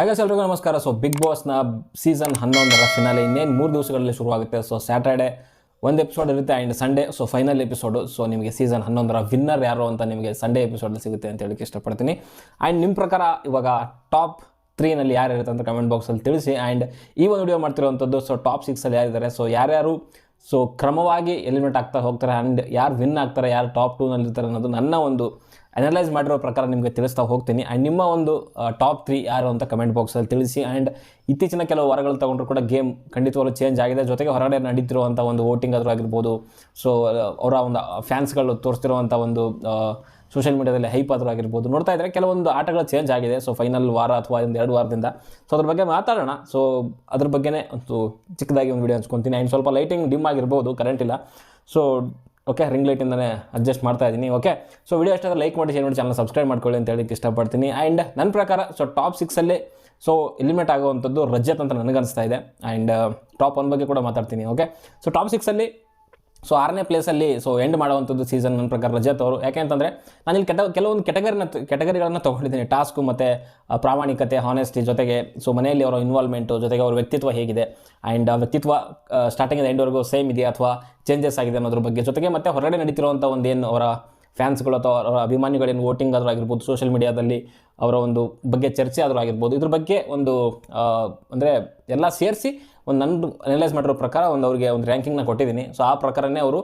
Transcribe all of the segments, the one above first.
ಹಾಗೆ ಎಲ್ರಿಗೂ ನಮಸ್ಕಾರ. ಸೊ ಬಿಗ್ ಬಾಸ್ನ ಸೀಸನ್ ಹನ್ನೊಂದರ ಫಿನಾಲೆ ಇನ್ನೇನು ಮೂರು ದಿವಸಗಳಲ್ಲಿ ಶುರುವಾಗುತ್ತೆ. ಸೊ ಸ್ಯಾಟರ್ಡೆ ಒಂದು ಎಪಿಸೋಡ್ ಇರುತ್ತೆ and Sunday so final episode so ನಿಮಗೆ ಸೀಸನ್ ಹನ್ನೊಂದರ ವಿನ್ನರ್ ಯಾರು ಅಂತ ನಿಮಗೆ ಸಂಡೇ ಎಪಿಸೋಡಲ್ಲಿ ಸಿಗುತ್ತೆ ಅಂತ ಹೇಳಕ್ಕೆ ಇಷ್ಟಪಡ್ತೀನಿ. ಆ್ಯಂಡ್ ನಿಮ್ಮ ಪ್ರಕಾರ ಇವಾಗ ಟಾಪ್ ತ್ರೀನಲ್ಲಿ ಯಾರು ಇರುತ್ತೆ ಅಂತ ಕಮೆಂಟ್ ಬಾಕ್ಸಲ್ಲಿ ತಿಳಿಸಿ. ಆ್ಯಂಡ್ ಈ ಒಂದು ವಿಡಿಯೋ ಮಾಡ್ತಿರೋವಂಥದ್ದು ಸೊ ಟಾಪ್ ಸಿಕ್ಸಲ್ಲಿ ಯಾರಿದ್ದಾರೆ? ಸೊ ಯಾರ್ಯಾರು? ಸೊ ಕ್ರಮವಾಗಿ ಎಲಿಮಿನೇಟ್ ಆಗ್ತಾ ಹೋಗ್ತಾರೆ. ಆ್ಯಂಡ್ ಯಾರು ವಿನ್ ಆಗ್ತಾರೆ? ಯಾರು ಟಾಪ್ ಟೂನಲ್ಲಿ ಇರ್ತಾರೆ ಅನ್ನೋದು ನನ್ನ ಒಂದು ಅನಲೈಸ್ ಮಾಡಿರೋ ಪ್ರಕಾರ ನಿಮಗೆ ತಿಳಿಸ್ತಾ ಹೋಗ್ತೀನಿ. ಆ್ಯಂಡ್ ನಿಮ್ಮ ಒಂದು ಟಾಪ್ ತ್ರೀ ಯಾರು ಅಂತ ಕಮೆಂಟ್ ಬಾಕ್ಸಲ್ಲಿ ತಿಳಿಸಿ. ಆ್ಯಂಡ್ ಇತ್ತೀಚಿನ ಕೆಲವು ವಾರಗಳು ತಗೊಂಡ್ರು ಕೂಡ ಗೇಮ್ ಖಂಡಿತವಾಗ್ಲೂ ಚೇಂಜ್ ಆಗಿದೆ. ಜೊತೆಗೆ ಹೊರಗಡೆ ನಡೀತಿರುವಂಥ ಒಂದು ವೋಟಿಂಗ್ ಆದರೂ ಆಗಿರ್ಬೋದು. ಸೊ ಅವರ ಒಂದು ಫ್ಯಾನ್ಸ್ಗಳು ತೋರಿಸ್ತಿರುವಂಥ ಒಂದು ಸೋಷಿಯಲ್ ಮೀಡಿಯಾದಲ್ಲಿ ಹೈಪ್ ಆದರೂ ಆಗಿರ್ಬೋದು. ನೋಡ್ತಾ ಇದ್ದರೆ ಕೆಲವೊಂದು ಆಟಗಳು ಚೇಂಜ್ ಆಗಿದೆ. ಸೊ ಫೈನಲ್ ವಾರ ಅಥವಾ ಒಂದು ಎರಡು ವಾರದಿಂದ. ಸೊ ಅದ್ರ ಬಗ್ಗೆ ಮಾತಾಡೋಣ. ಸೊ ಅದ್ರ ಬಗ್ಗೆನೇ ಒಂದು ಚಿಕ್ಕದಾಗಿ ಒಂದು ವಿಡಿಯೋ ಹಂಚ್ಕೊತೀನಿ. ಆ್ಯಂಡ್ ಸ್ವಲ್ಪ ಲೈಟಿಂಗ್ ಡಿಮ್ ಆಗಿರ್ಬೋದು ಕರೆಂಟ್ ಇಲ್ಲ. ಸೊ ಓಕೆ ರಿಂಗ್ ಲೈಟಿಂದನೇ ಅಡ್ಜಸ್ಟ್ ಮಾಡ್ತಾ ಇದ್ದೀನಿ, ಓಕೆ? ಸೊ ವಿಡಿಯೋ ಎಷ್ಟಾದ್ರೆ ಲೈಕ್ ಮಾಡಿ ಶೇರ್ ಮಾಡಿ ಚಾನಲ್ ಸಬ್ಸ್ಕ್ರೈಬ್ ಮಾಡ್ಕೊಳ್ಳಿ ಅಂತ ಹೇಳಿಕ್ಕೆ ಇಷ್ಟಪಡ್ತೀನಿ. ಆ್ಯಂಡ್ ನನ್ನ ಪ್ರಕಾರ ಸೊ ಟಾಪ್ ಸಿಕ್ಸಲ್ಲಿ ಸೊ ಎಲಿಮಿನೇಟ್ ಆಗುವಂಥದ್ದು ರಜತ್ ಅಂತ ನನಗನ್ನಿಸ್ತಾ ಇದೆ. ಆ್ಯಂಡ್ ಟಾಪ್ ಒನ್ ಬಗ್ಗೆ ಕೂಡ ಮಾತಾಡ್ತೀನಿ ಓಕೆ ಸೊ ಟಾಪ್ ಸಿಕ್ಸಲ್ಲಿ ಸೊ ಆರನೇ ಪ್ಲೇಸಲ್ಲಿ ಸೊ ಎಂಡ್ ಮಾಡುವಂಥದ್ದು ಸೀಸನ್ ನನ್ನ ಪ್ರಕಾರ ರಜತ್ ಅವರು ಯಾಕೆ ಅಂತಂದರೆ ನಾನು ಇಲ್ಲಿ ಕೆಟ, ಕೆಲವೊಂದು ಕೆಟಗರಿನ ಕೆಟಗರಿಗಳನ್ನು ತೊಗೊಂಡಿದ್ದೀನಿ. ಟಾಸ್ಕು ಮತ್ತು ಪ್ರಾಮಾಣಿಕತೆ ಹಾನೆಸ್ಟಿ ಜೊತೆಗೆ ಸೊ ಮನೆಯಲ್ಲಿ ಅವರ ಇನ್ವಾಲ್ವ್ಮೆಂಟು ಜೊತೆಗೆ ಅವರ ವ್ಯಕ್ತಿತ್ವ ಹೇಗಿದೆ. ಆ್ಯಂಡ್ ವ್ಯಕ್ತಿತ್ವ ಸ್ಟಾರ್ಟಿಂಗಿಂದ ಎಂಡ್ವರೆಗೂ ಸೇಮ್ ಇದೆಯಾ ಅಥವಾ ಚೇಂಜಸ್ ಆಗಿದೆ ಅನ್ನೋದ್ರ ಬಗ್ಗೆ. ಜೊತೆಗೆ ಮತ್ತೆ ಹೊರಗಡೆ ನಡೀತಿರುವಂಥ ಒಂದು ಏನು, ಅವರ ಫ್ಯಾನ್ಸ್ಗಳು ಅಥವಾ ಅವರ ಅಭಿಮಾನಿಗಳೇನು ವೋಟಿಂಗ್ ಆದರೂ ಆಗಿರ್ಬೋದು ಸೋಷಿಯಲ್ ಮೀಡಿಯಾದಲ್ಲಿ ಅವರ ಒಂದು ಬಗ್ಗೆ ಚರ್ಚೆ ಆದರೂ ಆಗಿರ್ಬೋದು. ಇದ್ರ ಬಗ್ಗೆ ಒಂದು ಅಂದರೆ, ಎಲ್ಲ ಸೇರಿಸಿ ಒಂದು ನನ್ನ ಅನಲೈಸ್ ಮಾಡಿರೋ ಪ್ರಕಾರ ಒಂದು ಅವರಿಗೆ ಒಂದು ರ್ಯಾಂಕಿಂಗ್ನ ಕೊಟ್ಟಿದ್ದೀನಿ. ಸೊ ಆ ಪ್ರಕಾರನೇ ಅವರು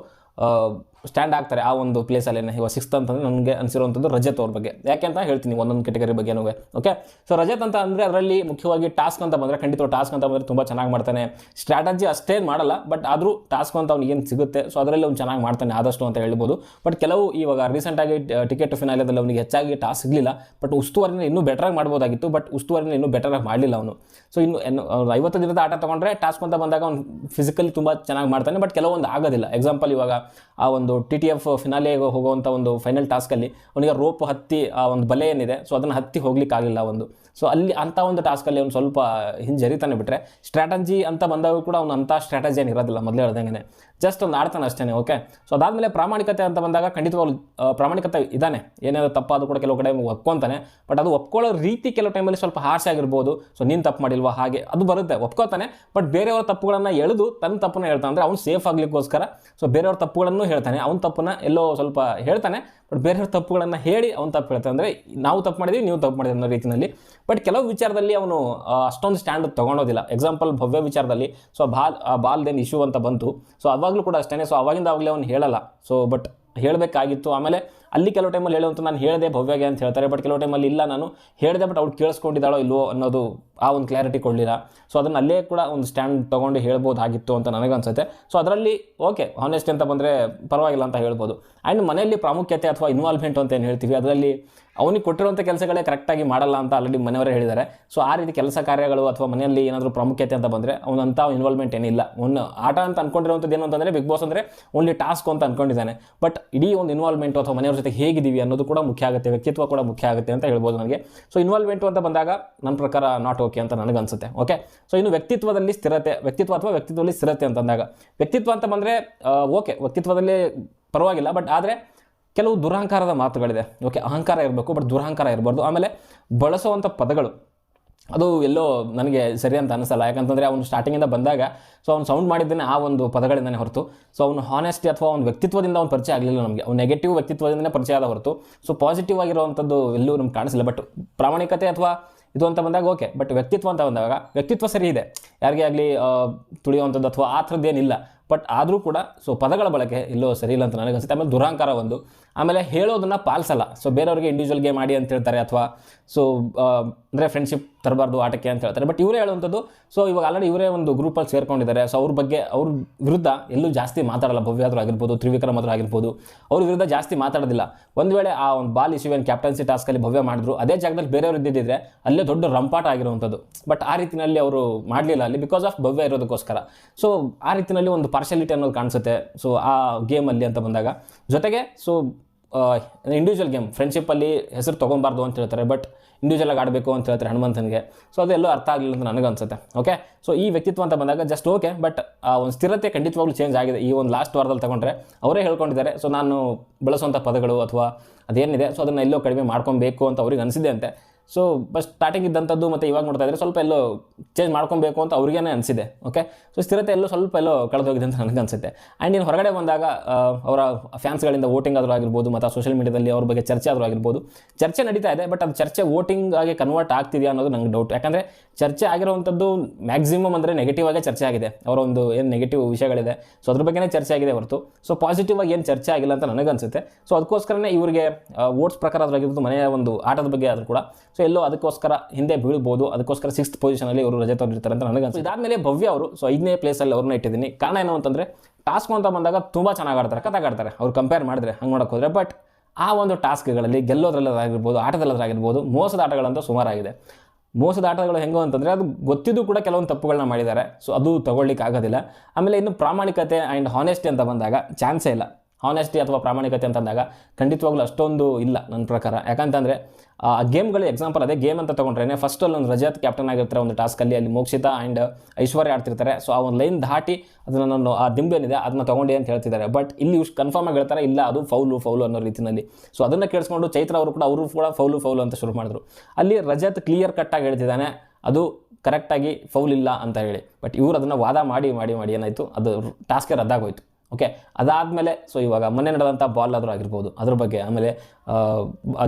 ಸ್ಟ್ಯಾಂಡ್ ಆಗ್ತಾರೆ ಆ ಒಂದು ಪ್ಲೇಸಲ್ಲಿ ಇವಾಗ ಸಿಕ್ಸ್ತ್ ಅಂತಂದರೆ ನನಗೆ ಅನಿಸಿರುವಂಥದ್ದು ರಜತ್ ಅವ್ರ ಬಗ್ಗೆ. ಯಾಕೆ ಅಂತ ಹೇಳ್ತೀನಿ ಒಂದೊಂದು ಕೆಟಗರಿ ಬಗ್ಗೆನೂ. ಓಕೆ ಸೊ ರಜತ್ ಅಂತ ಅಂದರೆ ಅದರಲ್ಲಿ ಮುಖ್ಯವಾಗಿ ಟಾಸ್ಕ್ ಅಂತ ಬಂದರೆ ಖಂಡಿತ ಟಾಸ್ಕ್ ಅಂತ ಬಂದರೆ ತುಂಬ ಚೆನ್ನಾಗಿ ಮಾಡ್ತಾನೆ. ಸ್ಟ್ರಾಟಜಿ ಅಷ್ಟೇ ಮಾಡಲ್ಲ ಬಟ್ ಆದರೂ ಟಾಸ್ಕ್ ಅಂತ ಅವ್ನಿಗೆ ಏನು ಸಿಗುತ್ತೆ ಸೊ ಅದರಲ್ಲಿ ಅವ್ನು ಚೆನ್ನಾಗಿ ಮಾಡ್ತಾನೆ ಆದಷ್ಟು ಅಂತ ಹೇಳ್ಬೋದು. ಬಟ್ ಕೆಲವು ಇವಾಗ ರೀಸೆಂಟಾಗಿ ಟಿಕೆಟ್ ಫಿನಾಲದಲ್ಲಿ ಅವನಿಗೆ ಹೆಚ್ಚಾಗಿ ಟಾಸ್ಕ್ ಸಿಗಲಿಲ್ಲ ಬಟ್ ಉಸ್ತುವಾರಿನ ಇನ್ನೂ ಬೆಟರಾಗಿ ಮಾಡ್ಬೋದಾಗಿತ್ತು ಬಟ್ ಉಸ್ತುವಾರಿನ ಇನ್ನೂ ಬೆಟರಾಗಿ ಮಾಡಲಿಲ್ಲ ಅವನು. ಸೊ ಇನ್ನು ಐವತ್ತು ದಿನದ ಆಟ ತೊಗೊಂಡ್ರೆ ಟಾಸ್ಕ್ ಅಂತ ಬಂದಾಗ ಅವ್ನು ಫಿಸಿಕಲಿ ತುಂಬ ಚೆನ್ನಾಗಿ ಮಾಡ್ತಾನೆ ಬಟ್ ಕೆಲವೊಂದು ಆಗೋದಿಲ್ಲ. ಎಕ್ಸಾಂಪಲ್ ಇವಾಗ ಆ ಒಂದು ಟಿ ಟಿ ಎಫ್ ಫಿನಾಲೆಗೆ ಹೋಗುವಂಥ ಒಂದು ಫೈನಲ್ ಟಾಸ್ಕಲ್ಲಿ ಅವನಿಗೆ ರೋಪ್ ಹತ್ತಿ ಆ ಒಂದು ಬಲೆ ಏನಿದೆ ಸೊ ಅದನ್ನು ಹತ್ತಿ ಹೋಗ್ಲಿಕ್ಕಾಗಲಿಲ್ಲ ಒಂದು. ಸೊ ಅಲ್ಲಿ ಅಂಥ ಒಂದು ಟಾಸ್ಕಲ್ಲಿ ಅವ್ನು ಸ್ವಲ್ಪ ಹಿಂಜರಿತಾನೆ ಬಿಟ್ಟರೆ ಸ್ಟ್ರಾಟಜಿ ಅಂತ ಬಂದಾಗ ಕೂಡ ಅವ್ನು ಅಂಥ ಸ್ಟ್ರಾಟಜಿ ಏನು ಇರೋದಿಲ್ಲ ಮೊದಲೇ ಹೇಳ್ದಂಗೆ ಜಸ್ಟ್ ಒಂದು ಆಡ್ತಾನೆ ಅಷ್ಟೇ ಓಕೆ ಸೊ ಅದಾದಮೇಲೆ ಪ್ರಾಮಾಣಿಕತೆ ಅಂತ ಬಂದಾಗ ಖಂಡಿತವಾಗ್ಲು ಪ್ರಾಮಾಣಿಕತೆ ಇದ್ದಾನೆ ಏನಾದರೂ ತಪ್ಪಾದರೂ ಕೂಡ ಕೆಲವು ಕಡೆ ಒಪ್ಕೊತಾನೆ. ಬಟ್ ಅದು ಒಪ್ಕೊಳ್ಳೋ ರೀತಿ ಕೆಲವು ಟೈಮಲ್ಲಿ ಸ್ವಲ್ಪ ಹಾರ್ಷ್ ಆಗಿರ್ಬೋದು. ಸೊ ನೀನು ತಪ್ಪು ಮಾಡಿಲ್ವಾ? ಹಾಗೆ ಅದು ಬರುತ್ತೆ, ಒಪ್ಕೋತಾನೆ. ಬಟ್ ಬೇರೆಯವ್ರ ತಪ್ಪುಗಳನ್ನು ಎಳೆದು ತನ್ನ ತಪ್ಪನ್ನು ಹೇಳ್ತಾನೆ. ಅಂದರೆ ಅವ್ನು ಸೇಫ್ ಆಗಲಿಕ್ಕೋಸ್ಕರ. ಸೊ ಬೇರೆಯವ್ರ ತಪ್ಪುಗಳನ್ನು ಹೇಳ್ತಾನೆ. ಅವ್ನ ತಪ್ಪನ್ನು ಎಲ್ಲೋ ಸ್ವಲ್ಪ ಹೇಳ್ತಾನೆ. ಬಟ್ ಬೇರೆಯವ್ರ ತಪ್ಪುಗಳನ್ನು ಹೇಳಿ ಅವ್ನು ತಪ್ಪು ಹೇಳ್ತಾನೆ. ಅಂದರೆ ನಾವು ತಪ್ಪು ಮಾಡಿದ್ವಿ, ನೀವು ತಪ್ಪು ಮಾಡಿದ್ವಿ ಅನ್ನೋ ರೀತಿಯಲ್ಲಿ ಬಟ್ ಕೆಲವು ವಿಚಾರದಲ್ಲಿ ಅವನು ಅಷ್ಟೊಂದು ಸ್ಟ್ಯಾಂಡ್ ತೊಗೊಳೋದಿಲ್ಲ ಎಕ್ಸಾಂಪಲ್ ಭವ್ಯ ವಿಚಾರದಲ್ಲಿ ಸೊ ಬಾಲ್ ಬಾಲ್ ಬಾಲ್ದೇನು ಇಶ್ಯೂ ಅಂತ ಬಂತು. ಸೊ ಅವಾಗಲೂ ಕೂಡ ಅಷ್ಟೇ ಸೊ ಅವಾಗಿಂದ ಅವಾಗಲೇ ಅವ್ನು ಹೇಳಲ್ಲ. ಸೊ ಬಟ್ ಹೇಳಬೇಕಾಗಿತ್ತು. ಆಮೇಲೆ ಅಲ್ಲಿ ಕೆಲವು ಟೈಮಲ್ಲಿ ಹೇಳುವಂತ ನಾನು ಹೇಳಿದೆ ಭವ್ಯಗೆ ಅಂತ ಹೇಳ್ತಾರೆ ಬಟ್ ಕೆಲವು ಟೈಮಲ್ಲಿ ಇಲ್ಲ ನಾನು ಹೇಳಿದೆ ಬಟ್ ಅವ್ಳು ಕೇಳಿಸ್ಕೊಂಡಿದ್ದಾಳೋ ಇಲ್ವೋ ಅನ್ನೋದು ಆ ಒಂದು ಕ್ಲಾರಿಟಿ ಕೊಡಲಿಲ್ಲ. ಸೊ ಅದನ್ನು ಅಲ್ಲೇ ಕೂಡ ಒಂದು ಸ್ಟ್ಯಾಂಡ್ ತೊಗೊಂಡು ಹೇಳ್ಬೋದಾಗಿತ್ತು ಅಂತ ನನಗನ್ಸುತ್ತೆ. ಸೊ ಅದರಲ್ಲಿ ಓಕೆ ಹಾನೆಸ್ಟ್ ಅಂತ ಬಂದರೆ ಪರವಾಗಿಲ್ಲ ಅಂತ ಹೇಳ್ಬೋದು. ಆ್ಯಂಡ್ ಮನೆಯಲ್ಲಿ ಪ್ರಾಮುಖ್ಯತೆ ಅಥವಾ ಇನ್ವಾಲ್ವ್ಮೆಂಟ್ ಅಂತ ಏನು ಹೇಳ್ತೀವಿ? ಅದರಲ್ಲಿ ಅವನಿಗೆ ಕೊಟ್ಟಿರುವಂಥ ಕೆಲಸಗಳೇ ಕರೆಕ್ಟಾಗಿ ಮಾಡಲ್ಲ ಅಂತ ಆಲ್ರೆಡಿ ಮನೆಯವರೇ ಹೇಳಿದ್ದಾರೆ. ಸೊ ಆ ರೀತಿ ಕೆಲಸ ಕಾರ್ಯಗಳು ಅಥವಾ ಮನೆಯಲ್ಲಿ ಏನಾದರೂ ಪ್ರಾಮುಖ್ಯತೆ ಅಂತ ಬಂದರೆ ಅವನಂಥ ಇನ್ವಾಲ್ವ್ಮೆಂಟ್ ಏನಿಲ್ಲ. ಒಂದು ಆಟ ಅಂತ ಅಂದ್ಕೊಂಡಿರುವಂಥದ್ದು ಏನು ಅಂತಂದರೆ ಬಿಗ್ ಬಾಸ್ ಅಂದರೆ ಓನ್ಲಿ ಟಾಸ್ಕ್ ಅಂತ ಅನ್ಕೊಂಡಿದ್ದಾನೆ. ಬಟ್ ಇಡೀ ಒಂದು ಇನ್ವಾಲ್ವ್ಮೆಂಟ್ ಅಥವಾ ಮನೆಯವ್ರ ಜೊತೆ ಹೇಗಿದ್ದೀವಿ ಅನ್ನೋದು ಕೂಡ ಮುಖ್ಯ ಆಗುತ್ತೆ, ವ್ಯಕ್ತಿತ್ವ ಕೂಡ ಮುಖ್ಯ ಆಗುತ್ತೆ ಅಂತ ಹೇಳ್ಬೋದು ನನಗೆ. ಸೊ ಇನ್ವಾಲ್ವ್ಮೆಂಟು ಅಂತ ಬಂದಾಗ ನನ್ನ ಪ್ರಕಾರ ನಾಟ್ ಓಕೆ ಅಂತ ನನಗನ್ಸುತ್ತೆ ಓಕೆ ಸೊ ಇನ್ನು ವ್ಯಕ್ತಿತ್ವದಲ್ಲಿ ಸ್ಥಿರತೆ, ವ್ಯಕ್ತಿತ್ವ ಅಥವಾ ವ್ಯಕ್ತಿತ್ವದಲ್ಲಿ ಸ್ಥಿರತೆ ಅಂತ ಅಂದಾಗ ವ್ಯಕ್ತಿತ್ವ ಅಂತ ಬಂದರೆ ಓಕೆ ವ್ಯಕ್ತಿತ್ವದಲ್ಲಿ ಪರವಾಗಿಲ್ಲ. ಬಟ್ ಆದರೆ ಕೆಲವು ದುರಹಂಕಾರದ ಮಾತುಗಳಿದೆ ಓಕೆ ಅಹಂಕಾರ ಇರಬೇಕು ಬಟ್ ದುರಹಂಕಾರ ಇರಬಾರ್ದು. ಆಮೇಲೆ ಬಳಸುವಂಥ ಪದಗಳು, ಅದು ಎಲ್ಲೋ ನನಗೆ ಸರಿ ಅಂತ ಅನಿಸಲ್ಲ. ಯಾಕಂತಂದರೆ ಅವನು ಸ್ಟಾರ್ಟಿಂಗಿಂದ ಬಂದಾಗ ಸೊ ಅವ್ನು ಸೌಂಡ್ ಮಾಡಿದ್ದೇನೆ ಆ ಒಂದು ಪದಗಳಿಂದನೇ ಹೊರತು. ಸೊ ಅವನು ಹಾನೆಸ್ಟಿ ಅಥವಾ ಅವ್ನ ವ್ಯಕ್ತಿತ್ವದಿಂದ ಅವ್ನು ಪರಿಚಯ ಆಗಲಿಲ್ಲ ನಮಗೆ. ಅವ್ನು ನೆಗೆಟಿವ್ ವ್ಯಕ್ತಿತ್ವದಿಂದನೇ ಪರಿಚಯ ಆದ ಹೊರತು. ಸೊ ಪಾಸಿಟಿವ್ ಆಗಿರುವಂಥದ್ದು ಎಲ್ಲೂ ನಮ್ಗೆ ಕಾಣಿಸಿಲ್ಲ. ಬಟ್ ಪ್ರಾಮಾಣಿಕತೆ ಅಥವಾ ಇದು ಅಂತ ಬಂದಾಗ ಓಕೆ ಬಟ್ ವ್ಯಕ್ತಿತ್ವ ಅಂತ ಬಂದಾಗ ವ್ಯಕ್ತಿತ್ವ ಸರಿ ಇದೆ. ಯಾರಿಗೇ ಆಗಲಿ ತುಳಿಯುವಂಥದ್ದು ಅಥವಾ ಆ ಥರದ್ದು ಏನಿಲ್ಲ. ಬಟ್ ಆದರೂ ಕೂಡ ಸೊ ಪದಗಳ ಬಳಕೆ ಇಲ್ಲೋ ಸರಿ ಇಲ್ಲ ಅಂತ ಅನಿಸುತ್ತೆ. ಆಮೇಲೆ ದುರಾಂಕಾರ ಒಂದು. ಆಮೇಲೆ ಹೇಳೋದನ್ನು ಪಾಲಿಸಲ್ಲ. ಸೊ ಬೇರೆಯವ್ರಿಗೆ ಇಂಡಿವಿಜುವಲ್ ಗೇಮ್ ಆಡಿ ಅಂತ ಹೇಳ್ತಾರೆ ಅಥವಾ ಸೊ ಅಂದರೆ ಫ್ರೆಂಡ್ಶಿಪ್ ತರಬಾರ್ದು ಆಟಕ್ಕೆ ಅಂತ ಹೇಳ್ತಾರೆ. ಬಟ್ ಇವರೇ ಹೇಳುವಂಥದ್ದು ಸೊ ಇವಾಗ ಆಲ್ರೆಡಿ ಇವರೇ ಒಂದು ಗ್ರೂಪಲ್ಲಿ ಸೇರ್ಕೊಂಡಿದ್ದಾರೆ. ಸೊ ಅವ್ರ ಬಗ್ಗೆ, ಅವ್ರ ವಿರುದ್ಧ ಎಲ್ಲೂ ಜಾಸ್ತಿ ಮಾತಾಡಲ್ಲ. ಭವ್ಯಾದ್ರು ಆಗಿರ್ಬೋದು, ತ್ರಿವಿಕ್ರಮ್ ಆದ್ರೂ ಆಗಿರ್ಬೋದು. ಅವ್ರ ವಿರುದ್ಧ ಜಾಸ್ತಿ ಮಾತಾಡೋದಿಲ್ಲ. ಒಂದು ವೇಳೆ ಆ ಒಂದು ಬಾಲ್ ಇಶ್ಯೂ ಏನು ಕ್ಯಾಪ್ಟನ್ಸಿ ಟಾಸ್ಕಲ್ಲಿ ಭವ್ಯ ಮಾಡಿದ್ರು, ಅದೇ ಜಾಗದಲ್ಲಿ ಬೇರೆಯವರು ಇದ್ದಿದ್ದರೆ ಅಲ್ಲೇ ದೊಡ್ಡ ರಂಪಾಟ ಆಗಿರುವಂಥದ್ದು. ಬಟ್ ಆ ರೀತಿಯಲ್ಲಿ ಅವರು ಮಾಡಲಿಲ್ಲ ಅಲ್ಲಿ ಬಿಕಾಸ್ ಆಫ್ ಭವ್ಯ ಇರೋದಕ್ಕೋಸ್ಕರ. ಸೊ ಆ ರೀತಿಯಲ್ಲಿ ಒಂದು ಪಾರ್ಶಾಲಿಟಿ ಅನ್ನೋದು ಕಾಣಿಸುತ್ತೆ. ಸೊ ಆ ಗೇಮಲ್ಲಿ ಅಂತ ಬಂದಾಗ. ಜೊತೆಗೆ ಸೊ ಇಂಡಿವಿಜುವಲ್ ಗೇಮ್ ಫ್ರೆಂಡ್ಶಿಪ್ಪಲ್ಲಿ ಹೆಸರು ತೊಗೊಬಾರ್ದು ಅಂತ ಹೇಳ್ತಾರೆ ಬಟ್ ಇಂಡಿವಿಜುವಲ್ ಆಗಿ ಆಡಬೇಕು ಅಂತ ಹೇಳ್ತಾರೆ ಹನುಮಂತನಿಗೆ. ಸೊ ಅದೆಲ್ಲೋ ಅರ್ಥ ಆಗಲಿಲ್ಲ ಅಂತ ನನಗೆ ಅನ್ಸುತ್ತೆ. ಓಕೆ ಸೊ ಈ ವ್ಯಕ್ತಿತ್ವ ಅಂತ ಬಂದಾಗ ಜಸ್ಟ್ ಓಕೆ ಬಟ್ ಆ, ಒಂದು ಸ್ಥಿರತೆ ಖಂಡಿತವಾಗ್ಲೂ ಚೇಂಜ್ ಆಗಿದೆ. ಈ ಒಂದು ಲಾಸ್ಟ್ ವಾರದಲ್ಲಿ ತಗೊಂಡ್ರೆ ಅವರೇ ಹೇಳ್ಕೊಂಡಿದ್ದಾರೆ ಸೊ ನಾನು ಬಳಸುವಂಥ ಪದಗಳು ಅಥವಾ ಅದೇನಿದೆ ಸೊ ಅದನ್ನು ಎಲ್ಲೋ ಕಡಿಮೆ ಮಾಡ್ಕೊಬೇಕು ಅಂತ ಅವ್ರಿಗೆ ಅನಿಸಿದೆ ಅಂತೆ. ಸೊ ಬಟ್ ಸ್ಟಾರ್ಟಿಂಗ್ ಇದ್ದಂಥದ್ದು ಮತ್ತು ಇವಾಗ ನೋಡ್ತಾ ಇದ್ರೆ ಸ್ವಲ್ಪ ಎಲ್ಲೋ ಚೇಂಜ್ ಮಾಡ್ಕೊಬೇಕು ಅಂತ ಅವ್ರಿಗೇನೆ ಅನಿಸಿದೆ ಓಕೆ ಸೊ ಸ್ಥಿರತೆ ಎಲ್ಲೋ ಸ್ವಲ್ಪ ಎಲ್ಲೋ ಕಳೆದೋಗಿದೆ ಅಂತ ನನಗೆ ಅನಿಸುತ್ತೆ. ಆ್ಯಂಡ್ ನೀನು ಹೊರಗಡೆ ಬಂದಾಗ ಅವರ ಫ್ಯಾನ್ಸ್ಗಳಿಂದ ವೋಟಿಂಗ್ ಆದರೂ ಆಗಿರ್ಬೋದು, ಮತ್ತು ಸೋಷಿಯಲ್ ಮೀಡಿಯಾದಲ್ಲಿ ಅವ್ರ ಬಗ್ಗೆ ಚರ್ಚೆ ಆದರೂ ಆಗಿರ್ಬೋದು, ಚರ್ಚೆ ನಡೀತಾ ಇದೆ ಬಟ್ ಅದು ಚರ್ಚೆ ವೋಟಿಂಗ್ ಆಗಿ ಕನ್ವರ್ಟ್ ಆಗ್ತಿದೆಯಾ ಅನ್ನೋದು ನನಗೆ ಡೌಟ್ ಯಾಕಂದರೆ ಚರ್ಚೆ ಆಗಿರುವಂಥದ್ದು ಮ್ಯಾಕ್ಸಿಮಮ್ ಅಂದರೆ ನೆಗೆಟಿವ್ ಆಗೇ ಚರ್ಚೆ ಆಗಿದೆ. ಅವರ ಒಂದು ಏನು ನೆಗೆಟಿವ್ ವಿಷಯಗಳಿದೆ ಸೊ ಅದ್ರ ಬಗ್ಗೆನೇ ಚರ್ಚೆ ಆಗಿದೆ ಹೊರತು. ಸೊ ಪಾಸಿಟಿವ್ ಆಗಿ ಏನು ಚರ್ಚೆ ಆಗಿಲ್ಲ ಅಂತ ನನಗನ್ಸುತ್ತೆ ಸೊ ಅದಕ್ಕೋಸ್ಕರನೇ ಇವರಿಗೆ ವೋಟ್ಸ್ ಪ್ರಕಾರ ಅದರಾಗಿರ್ಬೋದು ಮನೆಯ ಒಂದು ಆಟದ ಬಗ್ಗೆ ಆದರೂ ಕೂಡ ಸೊ ಎಲ್ಲೋ ಅದಕ್ಕೋಸ್ಕರ ಹಿಂದೆ ಬೀಳ್ಬೋದು, ಅದಕ್ಕೋಸ್ಕರ ಸಿಕ್ಸ್ತ್ ಪೊಸಿಷನಲ್ಲಿ ಅವರು ರಜೆ ತೊಗೊಂಡಿರ್ತಾರೆ ಅಂತ ನನಗೆ ಅನ್ಸುತ್ತೆ ಇದಾದಮೇಲೆ ಭವ್ಯ ಅವರು ಸೊ ಐದನೇ ಪ್ಲೇಸಲ್ಲಿ ಅವ್ರನ್ನ ಇಟ್ಟಿದ್ದೀನಿ. ಕಾರಣ ಏನು ಅಂತಂದರೆ ಟಾಸ್ಕ್ ಅಂತ ಬಂದಾಗ ತುಂಬ ಚೆನ್ನಾಗಿ ಆಡ್ತಾರೆ ಕಥಾಗಾಡ್ತಾರೆ ಅವ್ರು ಕಂಪೇರ್ ಮಾಡಿದ್ರೆ ಹಂಗೆ ನೋಡೋಕೆ ಹೋದರೆ ಬಟ್ ಆ ಒಂದು ಟಾಸ್ಕ್ಗಳಲ್ಲಿ ಗೆಲ್ಲೋದ್ರಲ್ಲದಾಗಿರ್ಬೋದು ಆಟದಲ್ಲದಾಗಿರ್ಬೋದು ಮೋಸದ ಆಟಗಳಂತೂ ಸುಮಾರಾಗಿದೆ. ಮೋಸದ ಆಟಗಳು ಹೆಂಗೋ ಅಂತಂದರೆ, ಅದು ಗೊತ್ತಿದ್ದು ಕೂಡ ಕೆಲವೊಂದು ತಪ್ಪುಗಳನ್ನ ಮಾಡಿದ್ದಾರೆ. ಸೊ ಅದು ತಗೊಳ್ಳಿಕ್ಕೆ ಆಗೋದಿಲ್ಲ. ಆಮೇಲೆ ಇನ್ನು ಪ್ರಾಮಾಣಿಕತೆ ಆ್ಯಂಡ್ ಹಾನೆಸ್ಟಿ ಅಂತ ಬಂದಾಗ ಚಾನ್ಸೇ ಇಲ್ಲ. ಹಾನೆಸ್ಟಿ ಅಥವಾ ಪ್ರಾಮಾಣಿಕತೆ ಅಂತಂದಾಗ ಖಂಡಿತವಾಗ್ಲೂ ಅಷ್ಟೊಂದು ಇಲ್ಲ ನನ್ನ ಪ್ರಕಾರ. ಯಾಕಂತಂದರೆ ಆ ಗೇಮ್ಗಳು ಎಕ್ಸಾಂಪಲ್ ಅದೇ ಗೇಮ್ ಅಂತ ತಗೊಂಡ್ರೆ ಫಸ್ಟ್ ಅಲ್ಲಿ ಒಂದು ರಜತ್ ಕ್ಯಾಪ್ಟನ್ ಆಗಿರ್ತಾರೆ ಒಂದು ಟಾಸ್ಕಲ್ಲಿ ಅಲ್ಲಿ ಮೋಕ್ಷಿತಾ ಆ್ಯಂಡ್ ಐಶ್ವರ್ಯ ಆಡ್ತಿರ್ತಾರೆ. ಸೊ ಆ ಒಂದು ಲೈನ್ ದಾಟಿ ಅದನ್ನು ನಾನು, ಆ ದಿಂಬೇನಿದೆ ಅದನ್ನ ತೊಗೊಂಡೆ ಅಂತ ಹೇಳ್ತಿದ್ದಾರೆ. ಬಟ್ ಇಲ್ಲಿ ಕನ್ಫರ್ಮ್ ಆಗಿ ಹೇಳ್ತಾರೆ, ಇಲ್ಲ ಅದು ಫೌಲು ಫೌಲು ಅನ್ನೋ ರೀತಿಯಲ್ಲಿ ಸೊ ಅದನ್ನು ಕೇಳಿಸ್ಕೊಂಡು ಚೈತ್ರ ಅವರು ಕೂಡ ಅವರು ಕೂಡ ಫೌಲು ಫೌಲು ಅಂತ ಶುರು ಮಾಡಿದ್ರು. ಅಲ್ಲಿ ರಜತ್ ಕ್ಲಿಯರ್ ಕಟ್ಟಾಗಿ ಹೇಳ್ತಿದ್ದಾನೆ, ಅದು ಕರೆಕ್ಟಾಗಿ ಫೌಲ್ ಇಲ್ಲ ಅಂತ ಹೇಳಿ. ಬಟ್ ಇವರು ಅದನ್ನು ವಾದ ಮಾಡಿ ಮಾಡಿ ಮಾಡಿ ಏನಾಯಿತು, ಅದು ಟಾಸ್ಕೇ ರದ್ದಾಗೋಯ್ತು. ಓಕೆ ಅದಾದಮೇಲೆ ಸೊ ಇವಾಗ ಮೊನ್ನೆ ನಡೆದಂಥ ಬಾಲ್ ಆದರೂ ಆಗಿರ್ಬೋದು, ಅದ್ರ ಬಗ್ಗೆ, ಆಮೇಲೆ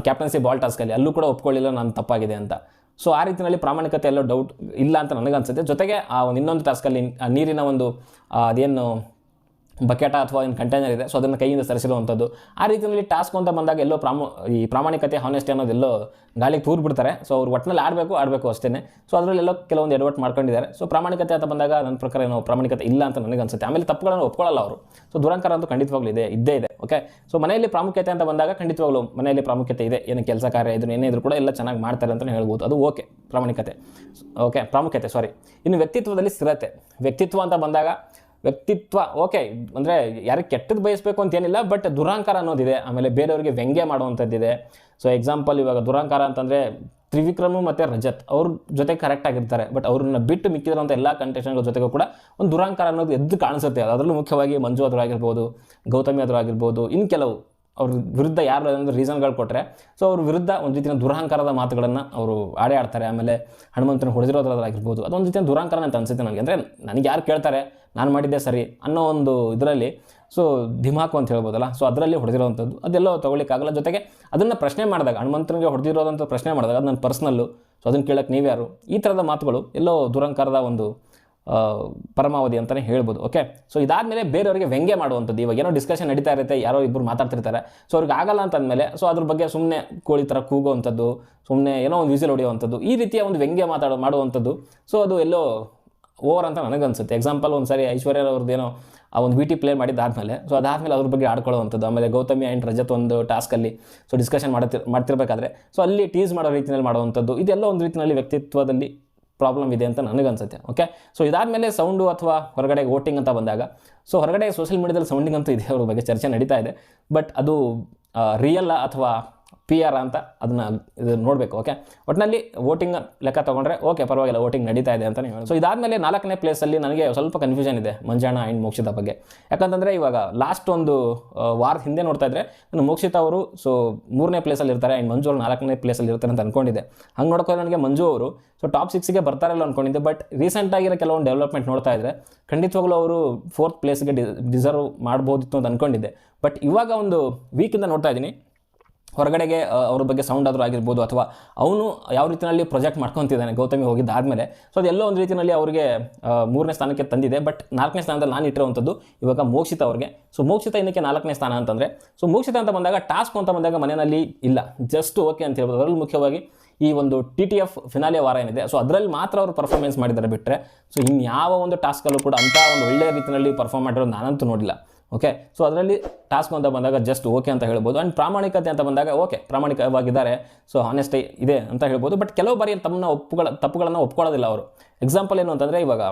ಕ್ಯಾಪ್ಟನ್ಸಿ ಬಾಲ್ ಟಾಸ್ಕಲ್ಲಿ ಅಲ್ಲೂ ಕೂಡ ಒಪ್ಕೊಳ್ಳಿಲ್ಲ ನಾನು ತಪ್ಪಾಗಿದೆ ಅಂತ. ಸೊ ಆ ರೀತಿಯಲ್ಲಿ ಪ್ರಾಮಾಣಿಕತೆ ಎಲ್ಲೋ ಡೌಟ್ ಇಲ್ಲ ಅಂತ ನನಗನ್ಸುತ್ತೆ. ಜೊತೆಗೆ ಆ ಒಂದು ಇನ್ನೊಂದು ಟಾಸ್ಕಲ್ಲಿ ನೀರಿನ ಒಂದು ಅದೇನು ಬಕೆಟ ಅಥವಾ ಏನು ಕಂಟೈನರ್ ಇದೆ. ಸೊ ಅದನ್ನು ಕೈಯಿಂದ ಸರಿಸಿರುವಂಥದ್ದು ಆ ರೀತಿಯಲ್ಲಿ ಟಾಸ್ಕ್ ಅಂತ ಬಂದಾಗ ಎಲ್ಲೋ ಪ್ರಾಮ, ಈ ಪ್ರಾಮಾಣಿಕತೆ ಹಾನೆಸ್ಟಿ ಅನ್ನೋದೆಲ್ಲೋ ಗಾಳಿಗೆ ತೂರು ಬಿಡ್ತಾರೆ. ಸೊ ಅವ್ರು ಒಟ್ಟಿನಲ್ಲಿ ಆಡಬೇಕು ಆಡಬೇಕು ಅಷ್ಟೇ ಸೊ ಅದರಲ್ಲೆಲ್ಲೋ ಕೆಲವೊಂದು ಎಡವಟ್ಟು ಮಾಡ್ಕೊಂಡಿದ್ದಾರೆ. ಸೊ ಪ್ರಾಮಾಣಿಕತೆ ಅಂತ ಬಂದಾಗ ನನ್ನ ಪ್ರಕಾರ ಏನೋ ಪ್ರಾಮಾಣಿಕತೆ ಇಲ್ಲ ಅಂತ ನನಗೆ ಅನ್ಸುತ್ತೆ. ಆಮೇಲೆ ತಪ್ಪುಗಳನ್ನು ಒಪ್ಕೊಳ್ಳಲ್ಲ ಅವರು. ಸೊ ದುರಂಕಾರ ಅಂತೂ ಖಂಡಿತವಾಗ್ಲೂ ಇದೆ, ಇದ್ದೇ ಇದೆ ಓಕೆ ಸೊ ಮನೆಯಲ್ಲಿ ಪ್ರಾಮುಖ್ಯತೆ ಅಂತ ಬಂದಾಗ ಖಂಡಿತವಾಗ್ಲೂ ಮನೆಯಲ್ಲಿ ಪ್ರಾಮುಖ್ಯತೆ ಇದೆ. ಏನು ಕೆಲಸ ಕಾರ್ಯ ಇದ್ರು ಏನೇ ಇದ್ರು ಕೂಡ ಎಲ್ಲ ಚೆನ್ನಾಗಿ ಮಾಡ್ತಾರೆ ಅಂತಲೇ ಹೇಳ್ಬೋದು. ಅದು ಓಕೆ ಪ್ರಾಮಾಣಿಕತೆ. ಓಕೆ ಪ್ರಾಮುಖ್ಯತೆ ಸಾರಿ ಇನ್ನು ವ್ಯಕ್ತಿತ್ವದಲ್ಲಿ ಸ್ಥಿರತೆ. ವ್ಯಕ್ತಿತ್ವ ಅಂತ ಬಂದಾಗ ವ್ಯಕ್ತಿತ್ವ ಓಕೆ ಅಂದರೆ ಯಾರಿಗೆ ಕೆಟ್ಟದ್ದು ಬಯಸಬೇಕು ಅಂತ ಏನಿಲ್ಲ ಬಟ್ ದುರಾಂಕಾರ ಅನ್ನೋದಿದೆ. ಆಮೇಲೆ ಬೇರೆಯವರಿಗೆ ವ್ಯಂಗ್ಯ ಮಾಡುವಂಥದ್ದಿದೆ. ಸೊ ಎಕ್ಸಾಂಪಲ್ ಇವಾಗ ದುರಾಂಕಾರ ಅಂತಂದರೆ ತ್ರಿವಿಕ್ರಮು ಮತ್ತು ರಜತ್, ಅವ್ರ ಜೊತೆ ಕರೆಕ್ಟ್ ಆಗಿರ್ತಾರೆ ಬಟ್ ಅವ್ರನ್ನ ಬಿಟ್ಟು ಮಿಕ್ಕಿರೋಂಥ ಎಲ್ಲ ಕಂಟೆಸ್ಟೆಂಟ್ಗಳ ಜೊತೆಗೂ ಕೂಡ ಒಂದು ದುರಾಂಕಾರ ಅನ್ನೋದು ಎದ್ದು ಕಾಣಿಸುತ್ತೆ. ಅದರಲ್ಲೂ ಮುಖ್ಯವಾಗಿ ಮಂಜು ಅದರಾಗಿರ್ಬೋದು ಗೌತಮಿ ಅದರಾಗಿರ್ಬೋದು ಇನ್ನು ಕೆಲವು. ಅವ್ರ ವಿರುದ್ಧ ಯಾರು ಅಂದರೆ ರೀಸನ್ಗಳು ಕೊಟ್ಟರೆ ಸೊ ಅವ್ರ ವಿರುದ್ಧ ಒಂದು ರೀತಿಯ ದುರಹಂಕಾರದ ಮಾತುಗಳನ್ನು ಅವರು ಆಡೇ ಆಡ್ತಾರೆ. ಆಮೇಲೆ ಹನುಮಂತನ ಹೊಡೆದಿರೋದ್ರಾಗಿರ್ಬೋದು ಅದೊಂದು ರೀತಿಯ ದುರಹಂಕಾರ ಅಂತ ಅನಿಸುತ್ತೆ ನನಗೆ. ಅಂದರೆ ನನಗೆ ಯಾರು ಕೇಳ್ತಾರೆ, ನಾನು ಮಾಡಿದ್ದೆ ಸರಿ ಅನ್ನೋ ಒಂದು ಇದರಲ್ಲಿ ಸೊ ಧಿಮಾಕು ಅಂತ ಹೇಳ್ಬೋದಲ್ಲ. ಸೊ ಅದರಲ್ಲಿ ಹೊಡೆದಿರೋವಂಥದ್ದು. ಅದೆಲ್ಲೋ ತೊಗೊಳಿಕ್ಕಾಗಲ್ಲ ಜೊತೆಗೆ ಅದನ್ನು ಪ್ರಶ್ನೆ ಮಾಡಿದಾಗ, ಹನುಮಂತನಿಗೆ ಹೊಡೆದಿರೋದಂಥ ಪ್ರಶ್ನೆ ಮಾಡಿದಾಗ, ಅದು ನನ್ನ ಪರ್ಸ್ನಲ್ಲು ಸೊ ಅದನ್ನು ಕೇಳೋಕ್ಕೆ ನೀವ್ಯಾರು? ಈ ಥರದ ಮಾತುಗಳು ಎಲ್ಲೋ ದುರಂಕಾರದ ಒಂದು ಪರಮಾವಧಿ ಅಂತಲೇ ಹೇಳ್ಬೋದು ಓಕೆ ಸೊ ಇದಾದಮೇಲೆ ಬೇರೆಯವರಿಗೆ ವ್ಯಂಗ್ಯ ಮಾಡುವಂಥದ್ದು, ಇವಾಗ ಏನೋ ಡಿಸ್ಕಷನ್ ನಡೀತಾ ಇರುತ್ತೆ, ಯಾರೋ ಇಬ್ಬರು ಮಾತಾಡ್ತಿರ್ತಾರೆ. ಸೊ ಅವ್ರಿಗೆ ಆಗಲ್ಲ ಅಂತ ಅಂದಮೇಲೆ ಸೊ ಅದ್ರ ಬಗ್ಗೆ ಸುಮ್ಮನೆ ಕೋಳಿ ಥರ ಕೂಗುವಂಥದ್ದು ಸುಮ್ಮನೆ ಏನೋ ಒಂದು ವಿಸಿಲ್ ಹೊಡೆಯುವಂಥದ್ದು, ಈ ರೀತಿಯ ಒಂದು ವ್ಯಂಗ್ಯ ಮಾತಾಡೋ, ಮಾಡುವಂಥದ್ದು. ಸೊ ಅದು ಎಲ್ಲೋ ಓವರ್ ಅಂತ ನನಗನ್ಸುತ್ತೆ. ಎಕ್ಸಾಂಪಲ್ ಒಂದು ಸಾರಿ ಐಶ್ವರ್ಯ ಅವ್ರದ್ದು ಏನೋ, ಆ ಒಂದು ವಿ ಟಿ ಪ್ಲೇ ಮಾಡಿದ್ದಾದಮೇಲೆ ಸೊ ಅದಾದಮೇಲೆ ಅದ್ರ ಬಗ್ಗೆ ಆಡ್ಕೊಳ್ಳುವಂಥದ್ದು. ಆಮೇಲೆ ಗೌತಮಿ ಆ್ಯಂಡ್ ರಜತ್ ಒಂದು ಟಾಸ್ಕಲ್ಲಿ ಸೊ ಡಿಸ್ಕಷನ್ ಮಾಡ್ತಿರ್, ಮಾಡ್ತಿರ್ಬೇಕಾದ್ರೆ ಸೊ ಅಲ್ಲಿ ಟೀಸ್ ಮಾಡೋ ರೀತಿಯಲ್ಲಿ ಮಾಡುವಂಥದ್ದು. ಇದೆಲ್ಲ ಒಂದು ರೀತಿಯಲ್ಲಿ ವ್ಯಕ್ತಿತ್ವದಲ್ಲಿ ಪ್ರಾಬ್ಲಮ್ ಇದೆ ಅಂತ ನನಗನ್ಸುತ್ತೆ ಓಕೆ ಸೊ ಇದಾದಮೇಲೆ ಸೌಂಡು ಅಥವಾ ಹೊರಗಡೆ ವೋಟಿಂಗ್ ಅಂತ ಬಂದಾಗ ಸೊ ಹೊರಗಡೆ ಸೋಷಿಯಲ್ ಮೀಡಿಯಾದಲ್ಲಿ ಸೌಂಡಿಂಗ್ ಅಂತೂ ಇದೆ ಅವ್ರ ಬಗ್ಗೆ ಚರ್ಚೆ ನಡೀತಾ ಇದೆ ಬಟ್ ಅದು ರಿಯಲ್ಲ ಅಥವಾ ಪಿ ಆರ್ ಅಂತ ಅದನ್ನು ಇದು ನೋಡಬೇಕು ಓಕೆ ಒಟ್ಟಿನಲ್ಲಿ ವೋಟಿಂಗ್ ಲೆಕ್ಕ ತೊಗೊಂಡ್ರೆ ಓಕೆ ಪರವಾಗಿಲ್ಲ ವೋಟಿಂಗ್ ನಡೀತಾ ಇದೆ ಅಂತಲೇ ಹೇಳಿ ಸೊ ಇದಾದಮೇಲೆ ನಾಲ್ಕನೇ ಪ್ಲೇಸಲ್ಲಿ ನನಗೆ ಸ್ವಲ್ಪ ಕನ್ಫ್ಯೂಷನ್ ಇದೆ, ಮಂಜಾಣ ಆ್ಯಂಡ್ ಮೋಕ್ಷಿತ ಬಗ್ಗೆ. ಯಾಕಂತಂದರೆ ಇವಾಗ ಲಾಸ್ಟ್ ಒಂದು ವಾರದ ಹಿಂದೆ ನೋಡ್ತಾ ಇದ್ದರೆ ನಾನು ಮೋಕ್ಷಿತ ಅವರು ಸೊ ಮೂರನೇ ಪ್ಲೇಸಲ್ಲಿ ಇರ್ತಾರೆ ಆ್ಯಂಡ್ ಮಂಜು ಅವರು ನಾಲ್ಕನೇ ಪ್ಲೇಸಲ್ಲಿ ಇರ್ತಾರೆ ಅಂತ ಅಂದ್ಕೊಂಡಿದ್ದೆ ಹಂಗೆ ನೋಡ್ಕೊಂಡು ನನಗೆ ಮಂಜು ಅವರು ಸೊ ಟಾಪ್ ಸಿಕ್ಸ್ಗೆ ಬರ್ತಾರಲ್ಲ ಅಂದ್ಕೊಂಡಿದ್ದೆ ಬಟ್ ರೀಸೆಂಟಾಗಿರೋ ಕೆಲವೊಂದು ಡೆವಲಪ್ಮೆಂಟ್ ನೋಡ್ತಾ ಇದ್ದರೆ ಖಂಡಿತವಾಗ್ಲೂ ಅವರು ಫೋರ್ತ್ ಪ್ಲೇಸ್ಗೆ ಡಿ ಡಿಸರ್ವ್ ಮಾಡ್ಬೋದಿತ್ತು ಅಂತ ಅಂದ್ಕೊಂಡಿದ್ದೆ ಬಟ್ ಇವಾಗ ಒಂದು ವೀಕಿಂದ ನೋಡ್ತಾ ಇದ್ದೀನಿ ಹೊರಗಡೆಗೆ ಅವ್ರ ಬಗ್ಗೆ ಸೌಂಡ್ ಆದರೂ ಆಗಿರ್ಬೋದು ಅಥವಾ ಅವನು ಯಾವ ರೀತಿಯಲ್ಲಿ ಪ್ರೊಜೆಕ್ಟ್ ಮಾಡ್ಕೊತಿದ್ದಾನೆ, ಗೌತಮಿ ಹೋಗಿದ್ದಾದಮೇಲೆ ಸೊ ಅದೆಲ್ಲೋ ಒಂದು ರೀತಿಯಲ್ಲಿ ಅವರಿಗೆ ಮೂರನೇ ಸ್ಥಾನಕ್ಕೆ ತಂದಿದೆ. ಬಟ್ ನಾಲ್ಕನೇ ಸ್ಥಾನದಲ್ಲಿ ನಾನು ಇಟ್ಟಿರುವಂಥದ್ದು ಇವಾಗ ಮೋಕ್ಷಿತ ಅವ್ರಿಗೆ. ಸೊ ಮೋಕ್ಷಿತ ಇನ್ನಕ್ಕೆ ನಾಲ್ಕನೇ ಸ್ಥಾನ ಅಂತಂದರೆ ಸೊ ಮೋಕ್ಷಿತ ಅಂತ ಬಂದಾಗ ಟಾಸ್ಕ್ ಅಂತ ಬಂದಾಗ ಮನೆಯಲ್ಲಿ ಇಲ್ಲ. ಜಸ್ಟ್ ಓಕೆ ಅಂತ ಹೇಳ್ಬೋದು. ಅದರಲ್ಲಿ ಮುಖ್ಯವಾಗಿ ಈ ಒಂದು ಟಿ ಟಿ ಎಫ್ ಫಿನಾಲೆ ವಾರ ಏನಿದೆ ಸೊ ಅದರಲ್ಲಿ ಮಾತ್ರ ಅವರು ಪರ್ಫಾರ್ಮೆನ್ಸ್ ಮಾಡಿದ್ದಾರೆ ಬಿಟ್ಟರೆ ಸೊ ಇನ್ಯಾವ ಒಂದು ಟಾಸ್ಕಲ್ಲೂ ಕೂಡ ಅಂಥ ಒಂದು ಒಳ್ಳೆಯ ರೀತಿಯಲ್ಲಿ ಪರ್ಫಾರ್ಮ್ ಮಾಡಿರೋದು ನಾನಂತೂ ನೋಡಿಲ್ಲ. ಓಕೆ ಸೊ ಅದರಲ್ಲಿ ಟಾಸ್ಕ್ ಅಂತ ಬಂದಾಗ ಜಸ್ಟ್ ಓಕೆ ಅಂತ ಹೇಳ್ಬೋದು. ಆ್ಯಂಡ್ ಪ್ರಾಮಾಣಿಕತೆ ಅಂತ ಬಂದಾಗ ಓಕೆ ಪ್ರಾಮಾಣಿಕವಾಗಿದ್ದಾರೆ. ಸೊ ಹಾನೆಸ್ಟಿ ಇದೆ ಅಂತ ಹೇಳ್ಬೋದು. ಬಟ್ ಕೆಲವು ಬಾರಿ ತಮ್ಮನ್ನ ಒಪ್ಪುಗಳ, ತಪ್ಪುಗಳನ್ನು ಒಪ್ಕೊಳ್ಳೋದಿಲ್ಲ ಅವರು. ಎಕ್ಸಾಂಪಲ್ ಏನು ಅಂತಂದರೆ ಇವಾಗ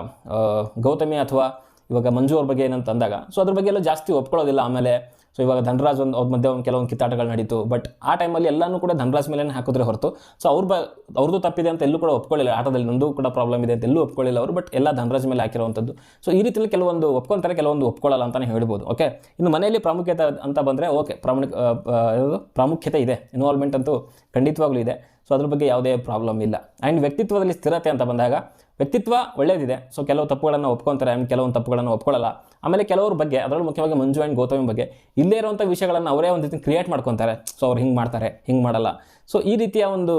ಗೌತಮಿ ಅಥವಾ ಇವಾಗ ಮಂಜು ಅವ್ರ ಬಗ್ಗೆ ಏನಂತ ಅಂದಾಗ ಸೊ ಅದ್ರ ಬಗ್ಗೆ ಎಲ್ಲ ಜಾಸ್ತಿ ಒಪ್ಕೊಳ್ಳೋದಿಲ್ಲ. ಆಮೇಲೆ ಸೊ ಇವಾಗ ಧನರಾಜ್ ಒಂದು ಅವ್ರ ಮಧ್ಯೆ ಒಂದು ಕೆಲವೊಂದು ಕಿತ್ತಾಟಗಳು ನಡೀತು. ಬಟ್ ಆ ಟೈಮಲ್ಲಿ ಎಲ್ಲನೂ ಕೂಡ ಧನರಾಜ್ ಮೇಲೆ ಹಾಕಿದ್ರೆ ಹೊರತು. ಸೊ ಅವ್ರ ಬ ಅವ್ರದ್ದು ತಪ್ಪಿದೆ ಅಂತ ಎಲ್ಲೂ ಕೂಡ ಒಪ್ಕೊಳ್ಳಿಲ್ಲ. ಆಟದಲ್ಲಿ ನಂದು ಕೂಡ ಪ್ರಾಬ್ಲಮ್ ಇದೆ ಅಂತ ಎಲ್ಲೂ ಒಪ್ಕೊಳ್ಳಿಲ್ಲ ಅವರು. ಬಟ್ ಎಲ್ಲ ಧನರಾಜ್ ಮೇಲೆ ಹಾಕಿರುವಂಥದ್ದು. ಸೊ ಈ ರೀತಿಯಲ್ಲಿ ಕೆಲವೊಂದು ಒಪ್ಕೊಂತಾರೆ, ಕೆಲವೊಂದು ಒಪ್ಕೊಳ್ಳಲ್ಲ ಅಂತಲೇ ಹೇಳ್ಬೋದು. ಓಕೆ ಇನ್ನು ಮನೆಯಲ್ಲಿ ಪ್ರಾಮುಖ್ಯತೆ ಅಂತ ಬಂದರೆ ಓಕೆ ಪ್ರಾಮಾಣಿಕ? ಪ್ರಾಮುಖ್ಯತೆ ಇದೆ. ಇನ್ವಾಲ್ವ್ಮೆಂಟ್ ಅಂತೂ ಖಂಡಿತವಾಗ್ಲೂ ಇದೆ. ಸೊ ಅದ್ರ ಬಗ್ಗೆ ಯಾವುದೇ ಪ್ರಾಬ್ಲಮ್ ಇಲ್ಲ. ಆ್ಯಂಡ್ ವ್ಯಕ್ತಿತ್ವದಲ್ಲಿ ಸ್ಥಿರತೆ ಅಂತ ಬಂದಾಗ ವ್ಯಕ್ತಿತ್ವ ಒಳ್ಳೇದಿದೆ. ಸೊ ಕೆಲವು ತಪ್ಪುಗಳನ್ನು ಒಪ್ಕೊತಾರೆ ಆ್ಯಂಡ್ ಕೆಲವೊಂದು ತಪ್ಪುಗಳನ್ನು ಒಪ್ಕೊಳ್ಳಲ್ಲ. ಆಮೇಲೆ ಕೆಲವ್ರ ಬಗ್ಗೆ, ಅದರಲ್ಲೂ ಮುಖ್ಯವಾಗಿ ಮಂಜು ಆ್ಯಂಡ್ ಗೌತಮಿ ಬಗ್ಗೆ, ಇಲ್ಲೇ ಇರುವಂಥ ವಿಷಯಗಳನ್ನು ಅವರೇ ಒಂದು ರೀತಿ ಕ್ರಿಯೇಟ್ ಮಾಡ್ಕೊತಾರೆ. ಸೊ ಅವ್ರು ಹಿಂಗೆ ಮಾಡ್ತಾರೆ, ಹಿಂಗೆ ಮಾಡಲ್ಲ. ಸೊ ಈ ರೀತಿಯ ಒಂದು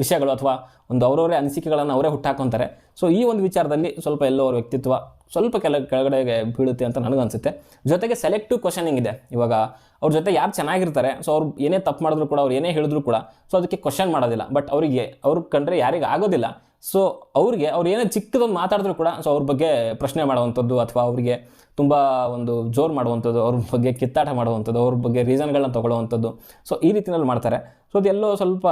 ವಿಷಯಗಳು ಅಥವಾ ಒಂದು ಅವರವರೇ ಅನಿಸಿಕೆಗಳನ್ನು ಅವರೇ ಹುಟ್ಟಾಕೊತಾರೆ. ಸೊ ಈ ಒಂದು ವಿಚಾರದಲ್ಲಿ ಸ್ವಲ್ಪ ಎಲ್ಲೋ ಅವ್ರ ವ್ಯಕ್ತಿತ್ವ ಸ್ವಲ್ಪ ಕೆಲ, ಕೆಳಗಡೆಗೆ ಬೀಳುತ್ತೆ ಅಂತ ನನಗನ್ಸುತ್ತೆ ಜೊತೆಗೆ ಸೆಲೆಕ್ಟಿವ್ ಕ್ವಶನಿಂಗ್ ಇದೆ. ಇವಾಗ ಅವ್ರ ಜೊತೆ ಯಾರು ಚೆನ್ನಾಗಿರ್ತಾರೆ ಸೊ ಅವ್ರು ಏನೇ ತಪ್ಪು ಮಾಡಿದ್ರು ಕೂಡ, ಅವ್ರು ಏನೇ ಹೇಳಿದ್ರು ಕೂಡ ಸೊ ಅದಕ್ಕೆ ಕ್ವಶನ್ ಮಾಡೋದಿಲ್ಲ. ಬಟ್ ಅವರಿಗೆ ಅವ್ರಿಗೆ ಕಂಡ್ರೆ ಯಾರಿಗೆ ಆಗೋದಿಲ್ಲ. ಸೊ ಅವ್ರಿಗೆ ಅವ್ರು ಏನೇ ಚಿಕ್ಕದೊಂದು ಮಾತಾಡಿದ್ರು ಕೂಡ ಸೊ ಅವ್ರ ಬಗ್ಗೆ ಪ್ರಶ್ನೆ ಮಾಡುವಂಥದ್ದು ಅಥವಾ ಅವರಿಗೆ ತುಂಬ ಒಂದು ಜೋರು ಮಾಡುವಂಥದ್ದು, ಅವ್ರ ಬಗ್ಗೆ ಕಿತ್ತಾಟ ಮಾಡುವಂಥದ್ದು, ಅವ್ರ ಬಗ್ಗೆ ರೀಸನ್ಗಳನ್ನ ತೊಗೊಳ್ಳುವಂಥದ್ದು. ಸೊ ಈ ರೀತಿಯಲ್ಲಿ ಮಾಡ್ತಾರೆ. ಸೊ ಅದೆಲ್ಲೋ ಸ್ವಲ್ಪ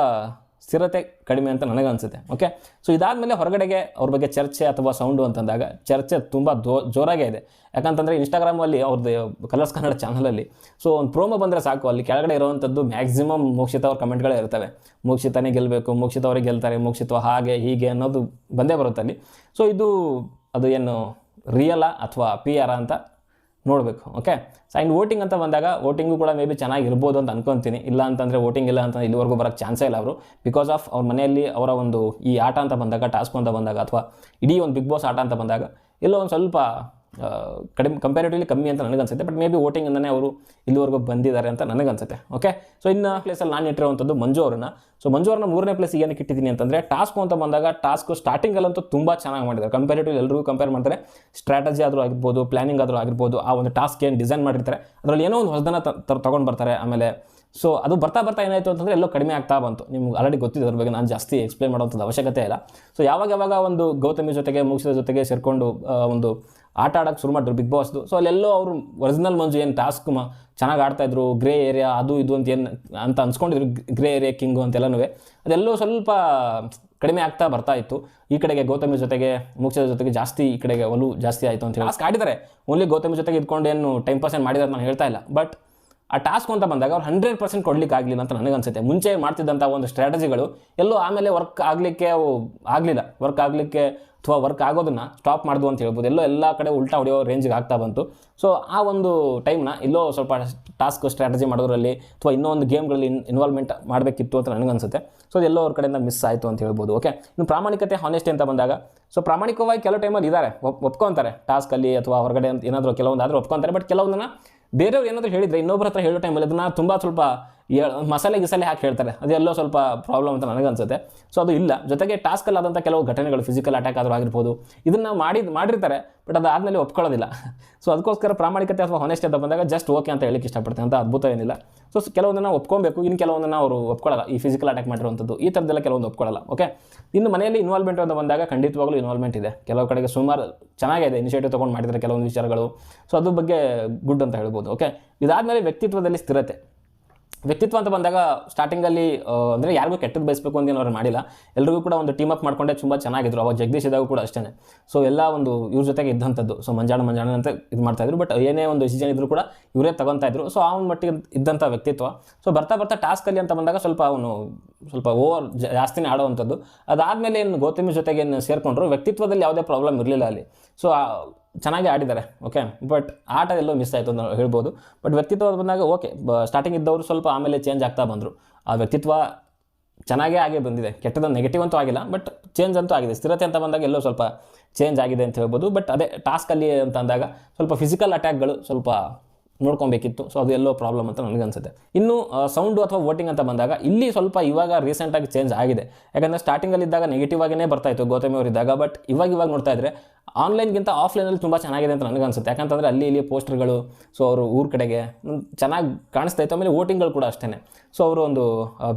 ಸ್ಥಿರತೆ ಕಡಿಮೆ ಅಂತ ನನಗೆ ಅನಿಸುತ್ತೆ ಓಕೆ ಸೊ ಇದಾದಮೇಲೆ ಹೊರಗಡೆಗೆ ಅವ್ರ ಬಗ್ಗೆ ಚರ್ಚೆ ಅಥವಾ ಸೌಂಡು ಅಂತಂದಾಗ ಚರ್ಚೆ ತುಂಬ ದೋ, ಜೋರಾಗೇ ಇದೆ. ಯಾಕಂತಂದರೆ ಇನ್ಸ್ಟಾಗ್ರಾಮಲ್ಲಿ ಅವ್ರದ್ದು ಕಲರ್ಸ್ ಕನ್ನಡ ಚಾನಲಲ್ಲಿ ಸೊ ಒಂದು ಪ್ರೋಮೋ ಬಂದರೆ ಸಾಕು. ಅಲ್ಲಿ ಕೆಳಗಡೆ ಇರುವಂಥದ್ದು ಮ್ಯಾಕ್ಸಿಮಮ್ ಮೋಕ್ಷಿತ ಅವ್ರ ಕಮೆಂಟ್ಗಳೇ ಇರ್ತವೆ. ಮೋಕ್ಷಿತನೇ ಗೆಲ್ಲಬೇಕು ಮೋಕ್ಷಿತ ಅವರೇ ಗೆಲ್ತಾರೆ ಮೋಕ್ಷಿತ್ವ ಹಾಗೆ ಹೀಗೆ ಅನ್ನೋದು ಬಂದೇ ಬರುತ್ತೆ ಅಲ್ಲಿ. ಸೊ ಇದು ಅದು ಏನು ರಿಯಲಾ ಅಥವಾ ಪಿ ಅಂತ ನೋಡಬೇಕು ಓಕೆ ಸೊ ಆ್ಯಂಡ್ ವೋಟಿಂಗ್ ಅಂತ ಬಂದಾಗ ವೋಟಿಂಗು ಕೂಡ ಮೇ ಬಿ ಚೆನ್ನಾಗಿರ್ಬೋದು ಅಂತ ಅನ್ಕೊತೀನಿ. ಇಲ್ಲ ಅಂತಂದರೆ ವೋಟಿಂಗ್ ಇಲ್ಲ ಅಂತ ಇಲ್ಲಿವರೆಗೂ ಬರೋಕ್ಕೆ ಚಾನ್ಸೇ ಇಲ್ಲ ಅವರು. ಬಿಕಾಸ್ ಆಫ್ ಅವ್ರ ಮನೆಯಲ್ಲಿ ಅವರ ಒಂದು ಈ ಆಟ ಅಂತ ಬಂದಾಗ ಟಾಸ್ಕ್ ಅಂತ ಬಂದಾಗ ಅಥವಾ ಇಡೀ ಒಂದು ಬಿಗ್ ಬಾಸ್ ಆಟ ಅಂತ ಬಂದಾಗ, ಇಲ್ಲೋ ಒಂದು ಸ್ವಲ್ಪ ಕಡಿಮೆ ಕಂಪ್ಯಾರಿಟಿವ್ಲಿ ಕಮ್ಮಿ ಅಂತ ನನಗನ್ಸುತ್ತೆ ಬಟ್ ಮೇ ಬಿ ವೋಟಿಂಗಿಂದನೇ ಅವರು ಇಲ್ಲಿವರೆಗೂ ಬಂದಿದ್ದಾರೆ ಅಂತ ನನಗನ್ಸುತ್ತೆ ಓಕೆ ಸೊ ಇನ್ನು ಪ್ಲೇಸಲ್ಲಿ ನಾನು ಇಟ್ಟಿರುವಂಥದ್ದು ಮಂಜು ಅವರನ್ನ. ಸೊ ಮಂಜು ಅವ್ರನ್ನ ಮೂರನೇ ಪ್ಲೇಸ್ ಏನಕ್ಕೆ ಇಟ್ಟಿದ್ದೀನಿ ಅಂತಂದರೆ ಟಾಸ್ಕು ಅಂತ ಬಂದಾಗ ಟಾಸ್ಕು ಸ್ಟಾರ್ಟಿಂಗಲ್ಲಂತೂ ತುಂಬ ಚೆನ್ನಾಗಿ ಮಾಡಿದ್ದಾರೆ. ಕಂಪ್ಯಾರಿಟಿವ್ ಎಲ್ಲರಿಗೂ ಕಂಪೇರ್ ಮಾಡ್ತಾರೆ. ಸ್ಟ್ರಾಟಜಿ ಆದರೂ ಆಗಿರ್ಬೋದು ಪ್ಲಾನಿಂಗ್ ಆದರೂ ಆಗಿರ್ಬೋದು, ಆ ಒಂದು ಟಾಸ್ಕ್ ಏನು ಡಿಸೈನ್ ಮಾಡಿರ್ತಾರೆ, ಅದರಲ್ಲಿ ಏನೋ ಒಂದು ಹೊಸದನ್ನ ತೊಗೊಂಡು ಬರ್ತಾರೆ ಆಮೇಲೆ. ಸೊ ಅದು ಬರ್ತಾ ಬರ್ತಾ ಏನಾಯಿತು ಅಂತಂದರೆ ಎಲ್ಲೋ ಕಡಿಮೆ ಆಗ್ತಾ ಬಂತು. ನಿಮ್ಗೆ ಆಲ್ರೆಡಿ ಗೊತ್ತಿದೆ ಅದ್ರ ಬಗ್ಗೆ ನಾನು ಜಾಸ್ತಿ ಎಕ್ಸ್ಪ್ಲೇನ್ ಮಾಡೋಂಥದ್ದು ಅವಶ್ಯಕತೆ ಇಲ್ಲ. ಸೊ ಯಾವಾಗ ಯಾವಾಗ ಒಂದು ಗೌತಮಿ ಜೊತೆಗೆ, ಮುಗಿಸಿದ ಜೊತೆಗೆ ಸೇರಿಕೊಂಡು ಒಂದು ಆಟ ಆಡೋಕ್ಕೆ ಶುರು ಮಾಡಿದ್ರು ಬಿಗ್ ಬಾಸ್ದು. ಸೊ ಅಲ್ಲೆಲ್ಲೋ ಅವರು ಒರಿಜಿನಲ್ ಮಂಜು ಏನು ಟಾಸ್ಕ್ ಮ ಚೆನ್ನಾಗಿ ಆಡ್ತಾಯಿದ್ರು ಗ್ರೇ ಏರಿಯಾ ಅದು ಇದು ಅಂತ ಏನು ಅಂತ ಅನ್ಸ್ಕೊಂಡಿದ್ರು ಗ್ರೇ ಏರಿಯಾ ಕಿಂಗು ಅಂತೆಲ್ಲನೂ ಅದೆಲ್ಲೋ ಸ್ವಲ್ಪ ಕಡಿಮೆ ಆಗ್ತಾ ಬರ್ತಾ ಇತ್ತು. ಈ ಕಡೆಗೆ ಗೌತಮಿ ಜೊತೆಗೆ, ಮುಕ್ಷದ ಜೊತೆಗೆ ಜಾಸ್ತಿ ಈ ಕಡೆಗೆ ಒಲು ಜಾಸ್ತಿ ಆಯಿತು ಅಂತ ಹೇಳಿ. ಆಡಿದರೆ ಓನ್ಲಿ ಗೌತಮಿ ಜೊತೆಗೆ ಇದ್ಕೊಂಡು ಏನು ಟೈಮ್ ಪಾಸ್ ಏನು ನಾನು ಹೇಳ್ತಾ ಇಲ್ಲ. ಬಟ್ ಆ ಟಾಸ್ಕ್ ಅಂತ ಬಂದಾಗ ಅವ್ರು ಹಂಡ್ರೆಡ್ ಪರ್ಸೆಂಟ್ ಕೊಡ್ಲಿಕ್ಕೆ ಆಗಲಿಲ್ಲ ಅಂತ ನನಗನ್ಸುತ್ತೆ. ಮುಂಚೆ ಮಾಡ್ತಿದ್ದಂಥ ಒಂದು ಸ್ಟ್ರಾಟಜಿಗಳು ಎಲ್ಲೋ ಆಮೇಲೆ ವರ್ಕ್ ಆಗಲಿಕ್ಕೆ ಆಗಲಿಲ್ಲ. ವರ್ಕ್ ಆಗಲಿಕ್ಕೆ ಅಥವಾ ವರ್ಕ್ ಆಗೋದನ್ನ ಸ್ಟಾಪ್ ಮಾಡ್ದು ಅಂತ ಹೇಳ್ಬೋದು. ಎಲ್ಲೋ ಎಲ್ಲ ಕಡೆ ಉಲ್ಟಾ ಹೊಡೆಯೋ ರೇಂಜಿಗೆ ಆಗ್ತಾ ಬಂತು. ಸೊ ಆ ಒಂದು ಟೈಮ್ನ ಎಲ್ಲೋ ಸ್ವಲ್ಪ ಟಾಸ್ಕ್ ಸ್ಟ್ರಾಟಜಿ ಮಾಡೋದ್ರಲ್ಲಿ ಅಥವಾ ಇನ್ನೊಂದು ಗೇಮ್ಗಳಲ್ಲಿ ಇನ್ವಾಲ್ವ್ಮೆಂಟ್ ಮಾಡಬೇಕಿತ್ತು ಅಂತ ನನಗನ್ಸುತ್ತೆ. ಸೊ ಎಲ್ಲೋ ಅವ್ರ ಕಡೆಯಿಂದ ಮಿಸ್ ಆಯಿತು ಅಂತ ಹೇಳ್ಬೋದು. ಓಕೆ ಇನ್ನು ಪ್ರಾಮಾಣಿಕತೆ ಹಾನೆಸ್ಟಿ ಅಂತ ಬಂದಾಗ ಸೊ ಪ್ರಾಮಾಣಿಕವಾಗಿ ಕೆಲವು ಟೈಮಲ್ಲಿ ಇದ್ದಾರೆ ಒಪ್, ಒಪ್ಕೊತಾರೆ. ಟಾಸ್ಕಲ್ಲಿ ಅಥವಾ ಹೊರಗಡೆ ಏನಾದರೂ ಕೆಲವೊಂದಾದರೂ ಒಪ್ಕೊತಾರೆ. ಬಟ್ ಕೆಲವೊಂದನ್ನ ಬೇರೆಯವ್ರು ಏನಾದರೂ ಹೇಳಿದರೆ ಇನ್ನೊಬ್ಬರ ಹತ್ರ ಹೇಳೋ ಟೈಮಲ್ಲಿ ಅದನ್ನ ತುಂಬ ಸ್ವಲ್ಪ ಮಸಾಲೆ ಗಿಸಾಲೆ ಹಾಕಿ ಹೇಳ್ತಾರೆ. ಅದೆಲ್ಲೋ ಸ್ವಲ್ಪ ಪ್ರಾಬ್ಲಮ್ ಅಂತ ನನಗನ್ಸುತ್ತೆ. ಸೊ ಅದು ಇಲ್ಲ. ಜೊತೆಗೆ ಟಾಸ್ಕಲ್ಲಿ ಆದಂಥ ಕೆಲವು ಘಟನೆಗಳು ಫಿಸಿಕಲ್ ಅಟ್ಯಾಕ್ ಆದರೂ ಆಗಿರ್ಬೋದು. ಇದನ್ನು ಮಾಡಿ ಮಾಡಿರ್ತಾರೆ ಬಟ್ ಅದಾದಮೇಲೆ ಒಪ್ಕೊಳ್ಳೋದಿಲ್ಲ. ಸೊ ಅದಕ್ಕೋಸ್ಕರ ಪ್ರಾಮಾಣಿಕತೆ ಅಥವಾ ಹೊನೆಸ್ಟ್ ಅಂತ ಬಂದಾಗ ಜಸ್ಟ್ ಓಕೆ ಅಂತ ಹೇಳಿಕ್ಕೆ ಇಷ್ಟಪಡ್ತೇನೆ ಅಂತ ಅದ್ಭುತ ಏನಿಲ್ಲ. ಸೊ ಕೆಲವೊಂದನ್ನು ಒಪ್ಕೊಬೇಕು. ಇನ್ನು ಕೆಲವೊಂದನ್ನು ಅವರು ಒಪ್ಕೊಳ್ಳಲ್ಲ ಈ ಫಿಸಿಕಲ್ ಅಟ್ಯಾಕ್ ಮಾಡಿರುವಂಥದ್ದು. ಈ ಥರದ್ದೆಲ್ಲ ಕೆಲವೊಂದು ಒಪ್ಕೊಳ್ಳಲ್ಲ ಓಕೆ ಇನ್ನು ಮನೆಯಲ್ಲಿ ಇನ್ವಾಲ್ವ್ಮೆಂಟ್ ಅಂತ ಬಂದಾಗ ಖಂಡಿತವಾಗ್ಲೂ ಇನ್ವಾಲ್ವ್ಮೆಂಟ್ ಇದೆ. ಕೆಲವು ಕಡೆಗೆ ಸುಮಾರು ಚೆನ್ನಾಗಿದೆ. ಇನಿಷಿಯೇಟಿವ್ ತೊಗೊಂಡು ಮಾಡಿದ್ದಾರೆ ಕೆಲವೊಂದು ವಿಚಾರಗಳು. ಸೊ ಅದ್ರ ಬಗ್ಗೆ ಗುಡ್ ಅಂತ ಹೇಳ್ಬೋದು. ಓಕೆ ಇದಾದಮೇಲೆ ವ್ಯಕ್ತಿತ್ವದಲ್ಲಿ ಸ್ಥಿರತೆ. ವ್ಯಕ್ತಿತ್ವ ಅಂತ ಬಂದಾಗ ಸ್ಟಾರ್ಟಿಂಗಲ್ಲಿ ಅಂದರೆ ಯಾರಿಗೂ ಕೆಟ್ಟದ್ದು ಬಯಸಬೇಕು ಅಂತ ಅವ್ರು ಮಾಡಿಲ್ಲ. ಎಲ್ರಿಗೂ ಕೂಡ ಒಂದು ಟೀಮ್ ಅಪ್ ಮಾಡ್ಕೊಂಡೆ ತುಂಬ ಚೆನ್ನಾಗಿದ್ರು. ಅವಾಗ ಜಗದೀಶ್ ಇದ್ದಾಗ ಕೂಡ ಅಷ್ಟೇ ಸೊ ಎಲ್ಲ ಒಂದು ಇವ್ರ ಜೊತೆಗೆ ಇದ್ದಂಥದ್ದು. ಸೊ ಮಂಜಾಣ ಮಂಜಾಣ ಅಂತ ಇದು ಮಾಡ್ತಾಯಿದ್ರು ಬಟ್ ಏನೇ ಒಂದು ಡಿಸಿಷನ್ ಇದ್ರು ಕೂಡ ಇವರೇ ತಗೊತಾ ಇದ್ರು. ಸೊ ಆ ಮಟ್ಟಿಗೆ ಇದ್ದಂಥ ವ್ಯಕ್ತಿತ್ವ. ಸೊ ಬರ್ತಾ ಬರ್ತಾ ಟಾಸ್ಕಲ್ಲಿ ಅಂತ ಬಂದಾಗ ಸ್ವಲ್ಪ ಅವನು ಸ್ವಲ್ಪ ಓವರ್ ಜಾಸ್ತಿನೇ ಆಡೋವಂಥದ್ದು. ಅದಾದಮೇಲೆ ಏನು ಗೌತಮಿ ಜೊತೆಗೆ ಏನು ಸೇರಿಕೊಂಡ್ರು, ವ್ಯಕ್ತಿತ್ವದಲ್ಲಿ ಯಾವುದೇ ಪ್ರಾಬ್ಲಮ್ ಇರಲಿಲ್ಲ ಅಲ್ಲಿ. ಸೊ ಚೆನ್ನಾಗಿ ಆಡಿದ್ದಾರೆ ಓಕೆ ಬಟ್ ಆಟ ಎಲ್ಲೋ ಮಿಸ್ ಆಯಿತು ಅಂತ ಹೇಳ್ಬೋದು. ಬಟ್ ವ್ಯಕ್ತಿತ್ವ ಬಂದಾಗ ಓಕೆ ಸ್ಟಾರ್ಟಿಂಗ್ ಇದ್ದವರು ಸ್ವಲ್ಪ ಆಮೇಲೆ ಚೇಂಜ್ ಆಗ್ತಾ ಬಂದರು. ಆ ವ್ಯಕ್ತಿತ್ವ ಚೆನ್ನಾಗೇ ಆಗಿ ಬಂದಿದೆ. ಕೆಟ್ಟದ ನೆಗೆಟಿವ್ ಅಂತೂ ಆಗಿಲ್ಲ ಬಟ್ ಚೇಂಜ್ ಅಂತೂ ಆಗಿದೆ. ಸ್ಥಿರತೆ ಅಂತ ಬಂದಾಗ ಎಲ್ಲೋ ಸ್ವಲ್ಪ ಚೇಂಜ್ ಆಗಿದೆ ಅಂತ ಹೇಳ್ಬೋದು. ಬಟ್ ಅದೇ ಟಾಸ್ಕಲ್ಲಿ ಅಂತ ಅಂದಾಗ, ಸ್ವಲ್ಪ ಫಿಸಿಕಲ್ ಅಟ್ಯಾಕ್ಗಳು ಸ್ವಲ್ಪ ನೋಡ್ಕೊಬೇಕಿತ್ತು. ಸೊ ಅದು ಎಲ್ಲೋ ಪ್ರಾಬ್ಲಮ್ ಅಂತ ನನಗೆ ನನಗನ್ಸುತ್ತೆ ಇನ್ನು ಸೌಂಡು ಅಥವಾ ವೋಟಿಂಗ್ ಅಂತ ಬಂದಾಗ ಇಲ್ಲಿ ಸ್ವಲ್ಪ ಇವಾಗ ರೀಸೆಂಟಾಗಿ ಚೇಂಜ್ ಆಗಿದೆ. ಯಾಕಂದರೆ ಸ್ಟಾರ್ಟಿಂಗಲ್ಲಿ ಇದ್ದಾಗ ನೆಗೆಟಿವ್ ಆಗಿನೇ ಬರ್ತಾ ಇತ್ತು. ಗೌತಮಿ ಅವರಿದ್ದಾಗ ಬಟ್ ಇವಾಗ ಇವಾಗ ನೋಡ್ತಾ ಇದ್ರೆ ಆನ್ಲೈನ್ಗಿಂತ ಆಫ್ಲೈನಲ್ಲಿ ತುಂಬ ಚೆನ್ನಾಗಿದೆ ಅಂತ ನನಗನ್ಸುತ್ತೆ ಯಾಕಂತಂದರೆ ಅಲ್ಲಿ ಇಲ್ಲಿ ಪೋಸ್ಟರ್ಗಳು ಸೊ ಅವರು ಊರ ಕಡೆಗೆ ಚೆನ್ನಾಗಿ ಕಾಣಿಸ್ತಾ ಇತ್ತು. ಆಮೇಲೆ ವೋಟಿಂಗ್ಗಳು ಕೂಡ ಅಷ್ಟೇ ಸೊ ಅವರು ಒಂದು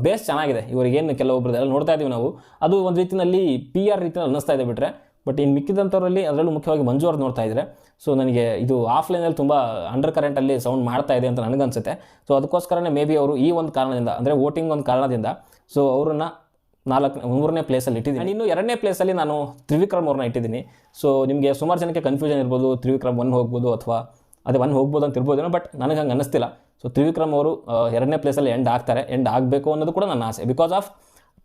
ಬೇಸ್ ಚೆನ್ನಾಗಿದೆ. ಇವರಿಗೇನು ಕೆಲವೊಬ್ರದ್ದೆಲ್ಲ ನೋಡ್ತಾ ಇದ್ದೀವಿ ನಾವು. ಅದು ಒಂದು ರೀತಿಯಲ್ಲಿ ಪಿ ಆರ್ ರೀತಿಯಲ್ಲಿ ಅನ್ನಿಸ್ತಾ ಇದೆ ಬಿಟ್ಟರೆ ಬಟ್ ಇನ್ನು ಮಿಕ್ಕಿದಂಥವರಲ್ಲಿ ಅದರಲ್ಲೂ ಮುಖ್ಯವಾಗಿ ಮಂಜು ಅವ್ರದ್ದು ನೋಡ್ತಾ ಇದ್ದಾರೆ ಸೊ ನನಗೆ ಇದು ಆಫ್ಲೈನಲ್ಲಿ ತುಂಬ ಅಂಡರ್ ಕರೆಂಟಲ್ಲಿ ಸೌಂಡ್ ಮಾಡ್ತಾ ಇದೆ ಅಂತ ನನಗನ್ಸುತ್ತೆ. ಸೊ ಅದಕ್ಕೋಸ್ಕರನೇ ಮೇ ಬಿ ಅವರು ಈ ಒಂದು ಕಾರಣದಿಂದ, ಅಂದರೆ ವೋಟಿಂಗ್ ಒಂದು ಕಾರಣದಿಂದ ಸೊ ಅವರನ್ನು ನಾಲ್ಕು, ಮೂರನೇ ಪ್ಲೇಸಲ್ಲಿ ಇಟ್ಟಿದ್ದೀನಿ. ಇನ್ನು ಎರಡನೇ ಪ್ಲೇಸಲ್ಲಿ ನಾನು ತ್ರಿವಿಕ್ರಮ್ ಅವ್ರನ್ನ ಇಟ್ಟಿದ್ದೀನಿ. ಸೊ ನಿಮಗೆ ಸುಮಾರು ಜನಕ್ಕೆ ಕನ್ಫ್ಯೂಷನ್ ಇರ್ಬೋದು, ತ್ರಿವಿಕ್ರಮ್ ಒನ್ ಹೋಗ್ಬೋದು ಅಥವಾ ಅದೇ ಒನ್ ಹೋಗ್ಬೋದು ಅಂತ ಇರ್ಬೋದೇನೋ ಬಟ್ ನನಗೆ ಹಂಗೆ ಅನ್ನಿಸ್ತಿಲ್ಲ. ಸೊ ತ್ರಿವಿಕ್ರಮ್ ಅವರು ಎರಡನೇ ಪ್ಲೇಸಲ್ಲಿ ಎಂಡ್ ಆಗ್ತಾರೆ. ಎಂಡ್ ಆಗಬೇಕು ಅನ್ನೋದು ಕೂಡ ನನ್ನ ಆಸೆ. ಬಿಕಾಸ್ ಆಫ್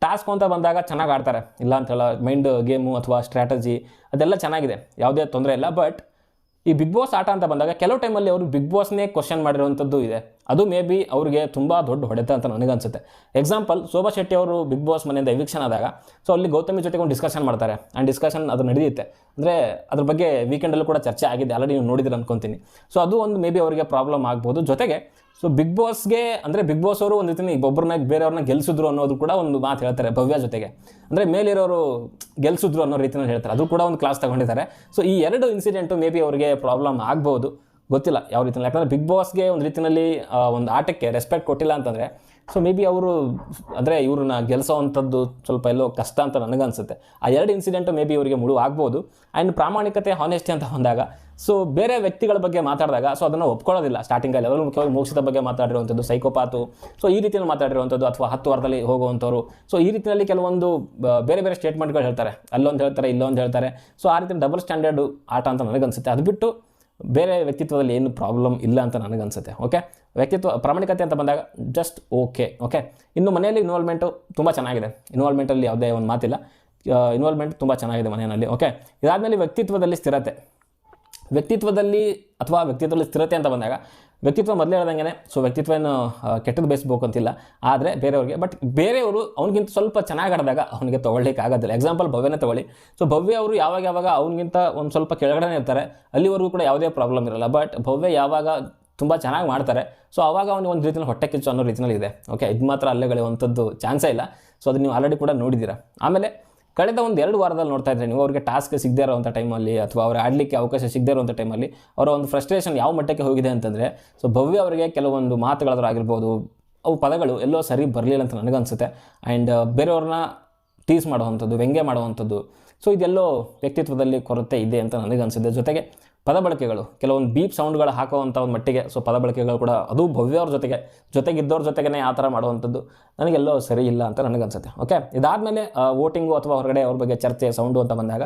ಟಾಸ್ಕ್ ಅಂತ ಬಂದಾಗ ಚೆನ್ನಾಗಿ ಆಡ್ತಾರೆ. ಇಲ್ಲ ಅಂತ ಹೇಳ ಮೈಂಡ್ ಗೇಮು ಅಥವಾ ಸ್ಟ್ರಾಟಜಿ ಅದೆಲ್ಲ ಚೆನ್ನಾಗಿದೆ. ಯಾವುದೇ ತೊಂದರೆ ಇಲ್ಲ. ಬಟ್ ಈ ಬಿಗ್ ಬಾಸ್ ಆಟ ಅಂತ ಬಂದಾಗ ಕೆಲವು ಟೈಮಲ್ಲಿ ಅವರು ಬಿಗ್ ಬಾಸ್ನೇ ಕ್ವಶನ್ ಮಾಡಿರುವಂಥದ್ದು ಇದೆ. ಅದು ಮೇ ಬಿ ಅವರಿಗೆ ತುಂಬ ದೊಡ್ಡ ಹೊಡೆತ ಅಂತ ನನಗನ್ಸುತ್ತೆ ಎಕ್ಸಾಂಪಲ್ ಶೋಭಾ ಶೆಟ್ಟಿ ಅವರು ಬಿಗ್ ಬಾಸ್ ಮನೆಯಿಂದ ಎವಿಕ್ಷನ್ ಆದಾಗ ಸೊ ಅಲ್ಲಿ ಗೌತಮಿ ಜೊತೆಗೆ ಒಂದು ಡಿಸ್ಕಷನ್ ಮಾಡ್ತಾರೆ. ಆ್ಯಂಡ್ ಡಿಸ್ಕಷನ್ ಅದು ನಡೆಯುತ್ತೆ. ಅಂದರೆ ಅದ್ರ ಬಗ್ಗೆ ವೀಕೆಂಡಲ್ಲೂ ಕೂಡ ಚರ್ಚೆ ಆಗಿದೆ. ಆಲ್ರೆಡಿ ನೀವು ನೋಡಿದ್ರೆ ಅನ್ಕೊತೀನಿ. ಸೊ ಅದು ಒಂದು ಮೇ ಬಿ ಅವರಿಗೆ ಪ್ರಾಬ್ಲಮ್ ಆಗ್ಬೋದು. ಜೊತೆಗೆ ಸೊ ಬಿಗ್ ಬಾಸ್ಗೆ ಅಂದರೆ ಬಿಗ್ ಬಾಸ್ ಅವರು ಒಂದು ರೀತಿ ಒಬ್ಬರನ್ನ ಬೇರೆಯವ್ರನ್ನ ಗೆಲ್ಸಿದ್ರು ಅನ್ನೋದು ಕೂಡ ಒಂದು ಮಾತು ಹೇಳ್ತಾರೆ ಭವ್ಯ ಜೊತೆಗೆ. ಅಂದರೆ ಮೇಲಿರೋರು ಗೆಲ್ಸಿದ್ರು ಅನ್ನೋ ರೀತಿಯಲ್ಲಿ ಹೇಳ್ತಾರೆ. ಅದು ಕೂಡ ಒಂದು ಕ್ಲಾಸ್ ತಗೊಂಡಿದ್ದಾರೆ. ಸೊ ಈ ಎರಡು ಇನ್ಸಿಡೆಂಟು ಮೇ ಬಿ ಅವರಿಗೆ ಪ್ರಾಬ್ಲಮ್ ಆಗ್ಬೋದು. ಗೊತ್ತಿಲ್ಲ ಯಾವ ರೀತಿಯಲ್ಲಿ ಯಾಕಂದರೆ ಬಿಗ್ ಬಾಸ್ಗೆ ಒಂದು ರೀತಿಯಲ್ಲಿ ಒಂದು ಆಟಕ್ಕೆ ರೆಸ್ಪೆಕ್ಟ್ ಕೊಟ್ಟಿಲ್ಲ ಅಂತಂದರೆ ಸೊ ಮೇ ಬಿ ಅವರು, ಅಂದರೆ ಇವ್ರನ್ನ ಗೆಲ್ಸೋವಂಥದ್ದು ಸ್ವಲ್ಪ ಎಲ್ಲೋ ಕಷ್ಟ ಅಂತ ನನಗನ್ಸುತ್ತೆ. ಆ ಎರಡು ಇನ್ಸಿಡೆಂಟು ಮೇ ಬಿ ಇವರಿಗೆ ಮುಳು ಆಗ್ಬೋದು ಆ್ಯಂಡ್ ಪ್ರಾಮಾಣಿಕತೆ ಹಾನೆಸ್ಟಿ ಅಂತ ಬಂದಾಗ ಸೊ ಬೇರೆ ವ್ಯಕ್ತಿಗಳ ಬಗ್ಗೆ ಮಾತಾಡಿದಾಗ ಸೊ ಅದನ್ನು ಒಪ್ಕೊಳ್ಳೋದಿಲ್ಲ. ಸ್ಟಾರ್ಟಿಂಗಲ್ಲಿ ಅದರಲ್ಲಿ ಮುಖ್ಯವಾಗಿ ಮೋಕ್ಷದ ಬಗ್ಗೆ ಮಾತಾಡಿರುವಂಥದ್ದು ಸೈಕೋಪಾತು ಸೊ ಈ ರೀತಿಯಲ್ಲಿ ಮಾತಾಡಿರುವಂಥದ್ದು ಅಥವಾ ಹತ್ತು ವಾರದಲ್ಲಿ ಹೋಗುವಂಥವ್ರು. ಸೊ ಈ ರೀತಿಯಲ್ಲಿ ಕೆಲವೊಂದು ಬೇರೆ ಬೇರೆ ಸ್ಟೇಟ್ಮೆಂಟ್ಗಳು ಹೇಳ್ತಾರೆ. ಅಲ್ಲೊಂದು ಹೇಳ್ತಾರೆ, ಇಲ್ಲೊಂದು ಹೇಳ್ತಾರೆ. ಸೊ ಆ ರೀತಿ ಡಬಲ್ ಸ್ಟ್ಯಾಂಡರ್ಡ್ ಆಟ ಅಂತ ನನಗನ್ಸುತ್ತೆ. ಅದು ಬಿಟ್ಟು ಬೇರೆ ವ್ಯಕ್ತಿತ್ವದಲ್ಲಿ ಏನು ಪ್ರಾಬ್ಲಮ್ ಇಲ್ಲ ಅಂತ ನನಗನ್ಸುತ್ತೆ. ಓಕೆ ವ್ಯಕ್ತಿತ್ವ, ಪ್ರಾಮಾಣಿಕತೆ ಅಂತ ಬಂದಾಗ ಜಸ್ಟ್ ಓಕೆ ಓಕೆ ಇನ್ನು ಮನೆಯಲ್ಲಿ ಇನ್ವಾಲ್ವ್ಮೆಂಟು ತುಂಬ ಚೆನ್ನಾಗಿದೆ. ಇನ್ವಾಲ್ವ್ಮೆಂಟಲ್ಲಿ ಯಾವುದೇ ಒಂದು ಮಾತಿಲ್ಲ. ಇನ್ವಾಲ್ವ್ಮೆಂಟ್ ತುಂಬ ಚೆನ್ನಾಗಿದೆ ಮನೆಯಲ್ಲಿ. ಓಕೆ ಇದಾದಮೇಲೆ ವ್ಯಕ್ತಿತ್ವದಲ್ಲಿ ಸ್ಥಿರತೆ. ವ್ಯಕ್ತಿತ್ವದಲ್ಲಿ ಅಥವಾ ವ್ಯಕ್ತಿತ್ವದಲ್ಲಿ ಸ್ಥಿರತೆ ಅಂತ ಬಂದಾಗ, ವ್ಯಕ್ತಿತ್ವ ಮೊದಲೇ ಹೇಳ್ದಂಗೆ ಸೊ ವ್ಯಕ್ತಿತ್ವ ಏನು ಕೆಟ್ಟದ್ದು ಬಯಸ್ಬೇಕು ಅಂತಿಲ್ಲ. ಆದರೆ ಬೇರೆಯವ್ರಿಗೆ ಬಟ್ ಬೇರೆಯವರು ಅವ್ನಿಗಿಂತ ಸ್ವಲ್ಪ ಚೆನ್ನಾಗಿ ಆಡಿದಾಗ ಅವನಿಗೆ ತೊಗೊಳ್ಲಿಕ್ಕೆ ಆಗೋದಿಲ್ಲ. ಎಕ್ಸಾಂಪಲ್ ಭವ್ಯನೇ ತಗೊಳ್ಳಿ. ಸೊ ಭವ್ಯ ಅವರು ಯಾವಾಗ ಯಾವಾಗ ಅವ್ನಿಗಿಂತ ಒಂದು ಸ್ವಲ್ಪ ಕೆಳಗಡೆ ಇರ್ತಾರೆ, ಅಲ್ಲಿವರೆಗೂ ಕೂಡ ಯಾವುದೇ ಪ್ರಾಬ್ಲಮ್ ಇರಲ್ಲ. ಬಟ್ ಭವ್ಯ ಯಾವಾಗ ತುಂಬ ಚೆನ್ನಾಗಿ ಮಾಡ್ತಾರೆ ಸೊ ಅವಾಗ ಅವನಿಗೆ ಒಂದು ರೀತಿಯಲ್ಲಿ ಹೊಟ್ಟೆ ಕಿಚ್ಚು ಅನ್ನೋ ರೀತಿಯಲ್ಲಿ ಇದೆ. ಓಕೆ ಇದು ಮಾತ್ರ ಅಲ್ಲೆಗಳೆಯುವಂಥದ್ದು ಚಾನ್ಸೇ ಇಲ್ಲ. ಸೊ ಅದು ನೀವು ಆಲ್ರೆಡಿ ಕೂಡ ನೋಡಿದ್ದೀರಾ. ಆಮೇಲೆ ಕಳೆದ ಒಂದು ಎರಡು ವಾರದಲ್ಲಿ ನೋಡ್ತಾ ಇದ್ರೆ ನೀವು ಅವರಿಗೆ ಟಾಸ್ಕ್ ಸಿಗದೇ ಇರೋವಂಥ ಟೈಮಲ್ಲಿ ಅಥವಾ ಅವ್ರು ಆಡಲಿಕ್ಕೆ ಅವಕಾಶ ಸಿಗದೇ ಇರೋವಂಥ ಟೈಮಲ್ಲಿ ಅವರ ಒಂದು ಫ್ರಸ್ಟ್ರೇಷನ್ ಯಾವ ಮಟ್ಟಕ್ಕೆ ಹೋಗಿದೆ ಅಂತಂದರೆ ಸೊ ಭವ್ಯ ಅವರಿಗೆ ಕೆಲವೊಂದು ಮಾತುಗಳಾದ್ರೂ ಆಗಿರ್ಬೋದು, ಅವು ಪದಗಳು ಎಲ್ಲೋ ಸರಿ ಬರಲಿಲ್ಲ ಅಂತ ನನಗನ್ಸುತ್ತೆ. ಆ್ಯಂಡ್ ಬೇರೆಯವ್ರನ್ನ ಟೀಸ್ ಮಾಡುವಂಥದ್ದು, ವ್ಯಂಗ್ಯ ಮಾಡುವಂಥದ್ದು ಸೊ ಇದೆಲ್ಲೋ ವ್ಯಕ್ತಿತ್ವದಲ್ಲಿ ಕೊರತೆ ಇದೆ ಅಂತ ನನಗನ್ಸುತ್ತೆ. ಜೊತೆಗೆ ಪದ ಬಳಕೆಗಳು ಕೆಲವೊಂದು ಬೀಪ್ ಸೌಂಡ್ಗಳು ಹಾಕುವಂಥ ಒಂದು ಮಟ್ಟಿಗೆ. ಸೊ ಪದ ಬಳಕೆಗಳು ಕೂಡ ಅದು ಭವ್ಯವ್ರ ಜೊತೆಗೆ, ಜೊತೆಗಿದ್ದವ್ರ ಜೊತೆಗೇ ಆ ಥರ ಮಾಡುವಂಥದ್ದು. ನನಗೆಲ್ಲೋ ಸರಿ ಇಲ್ಲ ಅಂತ ನನಗನ್ಸುತ್ತೆ. ಓಕೆ ಇದಾದಮೇಲೆ ವೋಟಿಂಗು ಅಥವಾ ಹೊರಗಡೆ ಅವ್ರ ಬಗ್ಗೆ ಚರ್ಚೆ, ಸೌಂಡು ಅಂತ ಬಂದಾಗ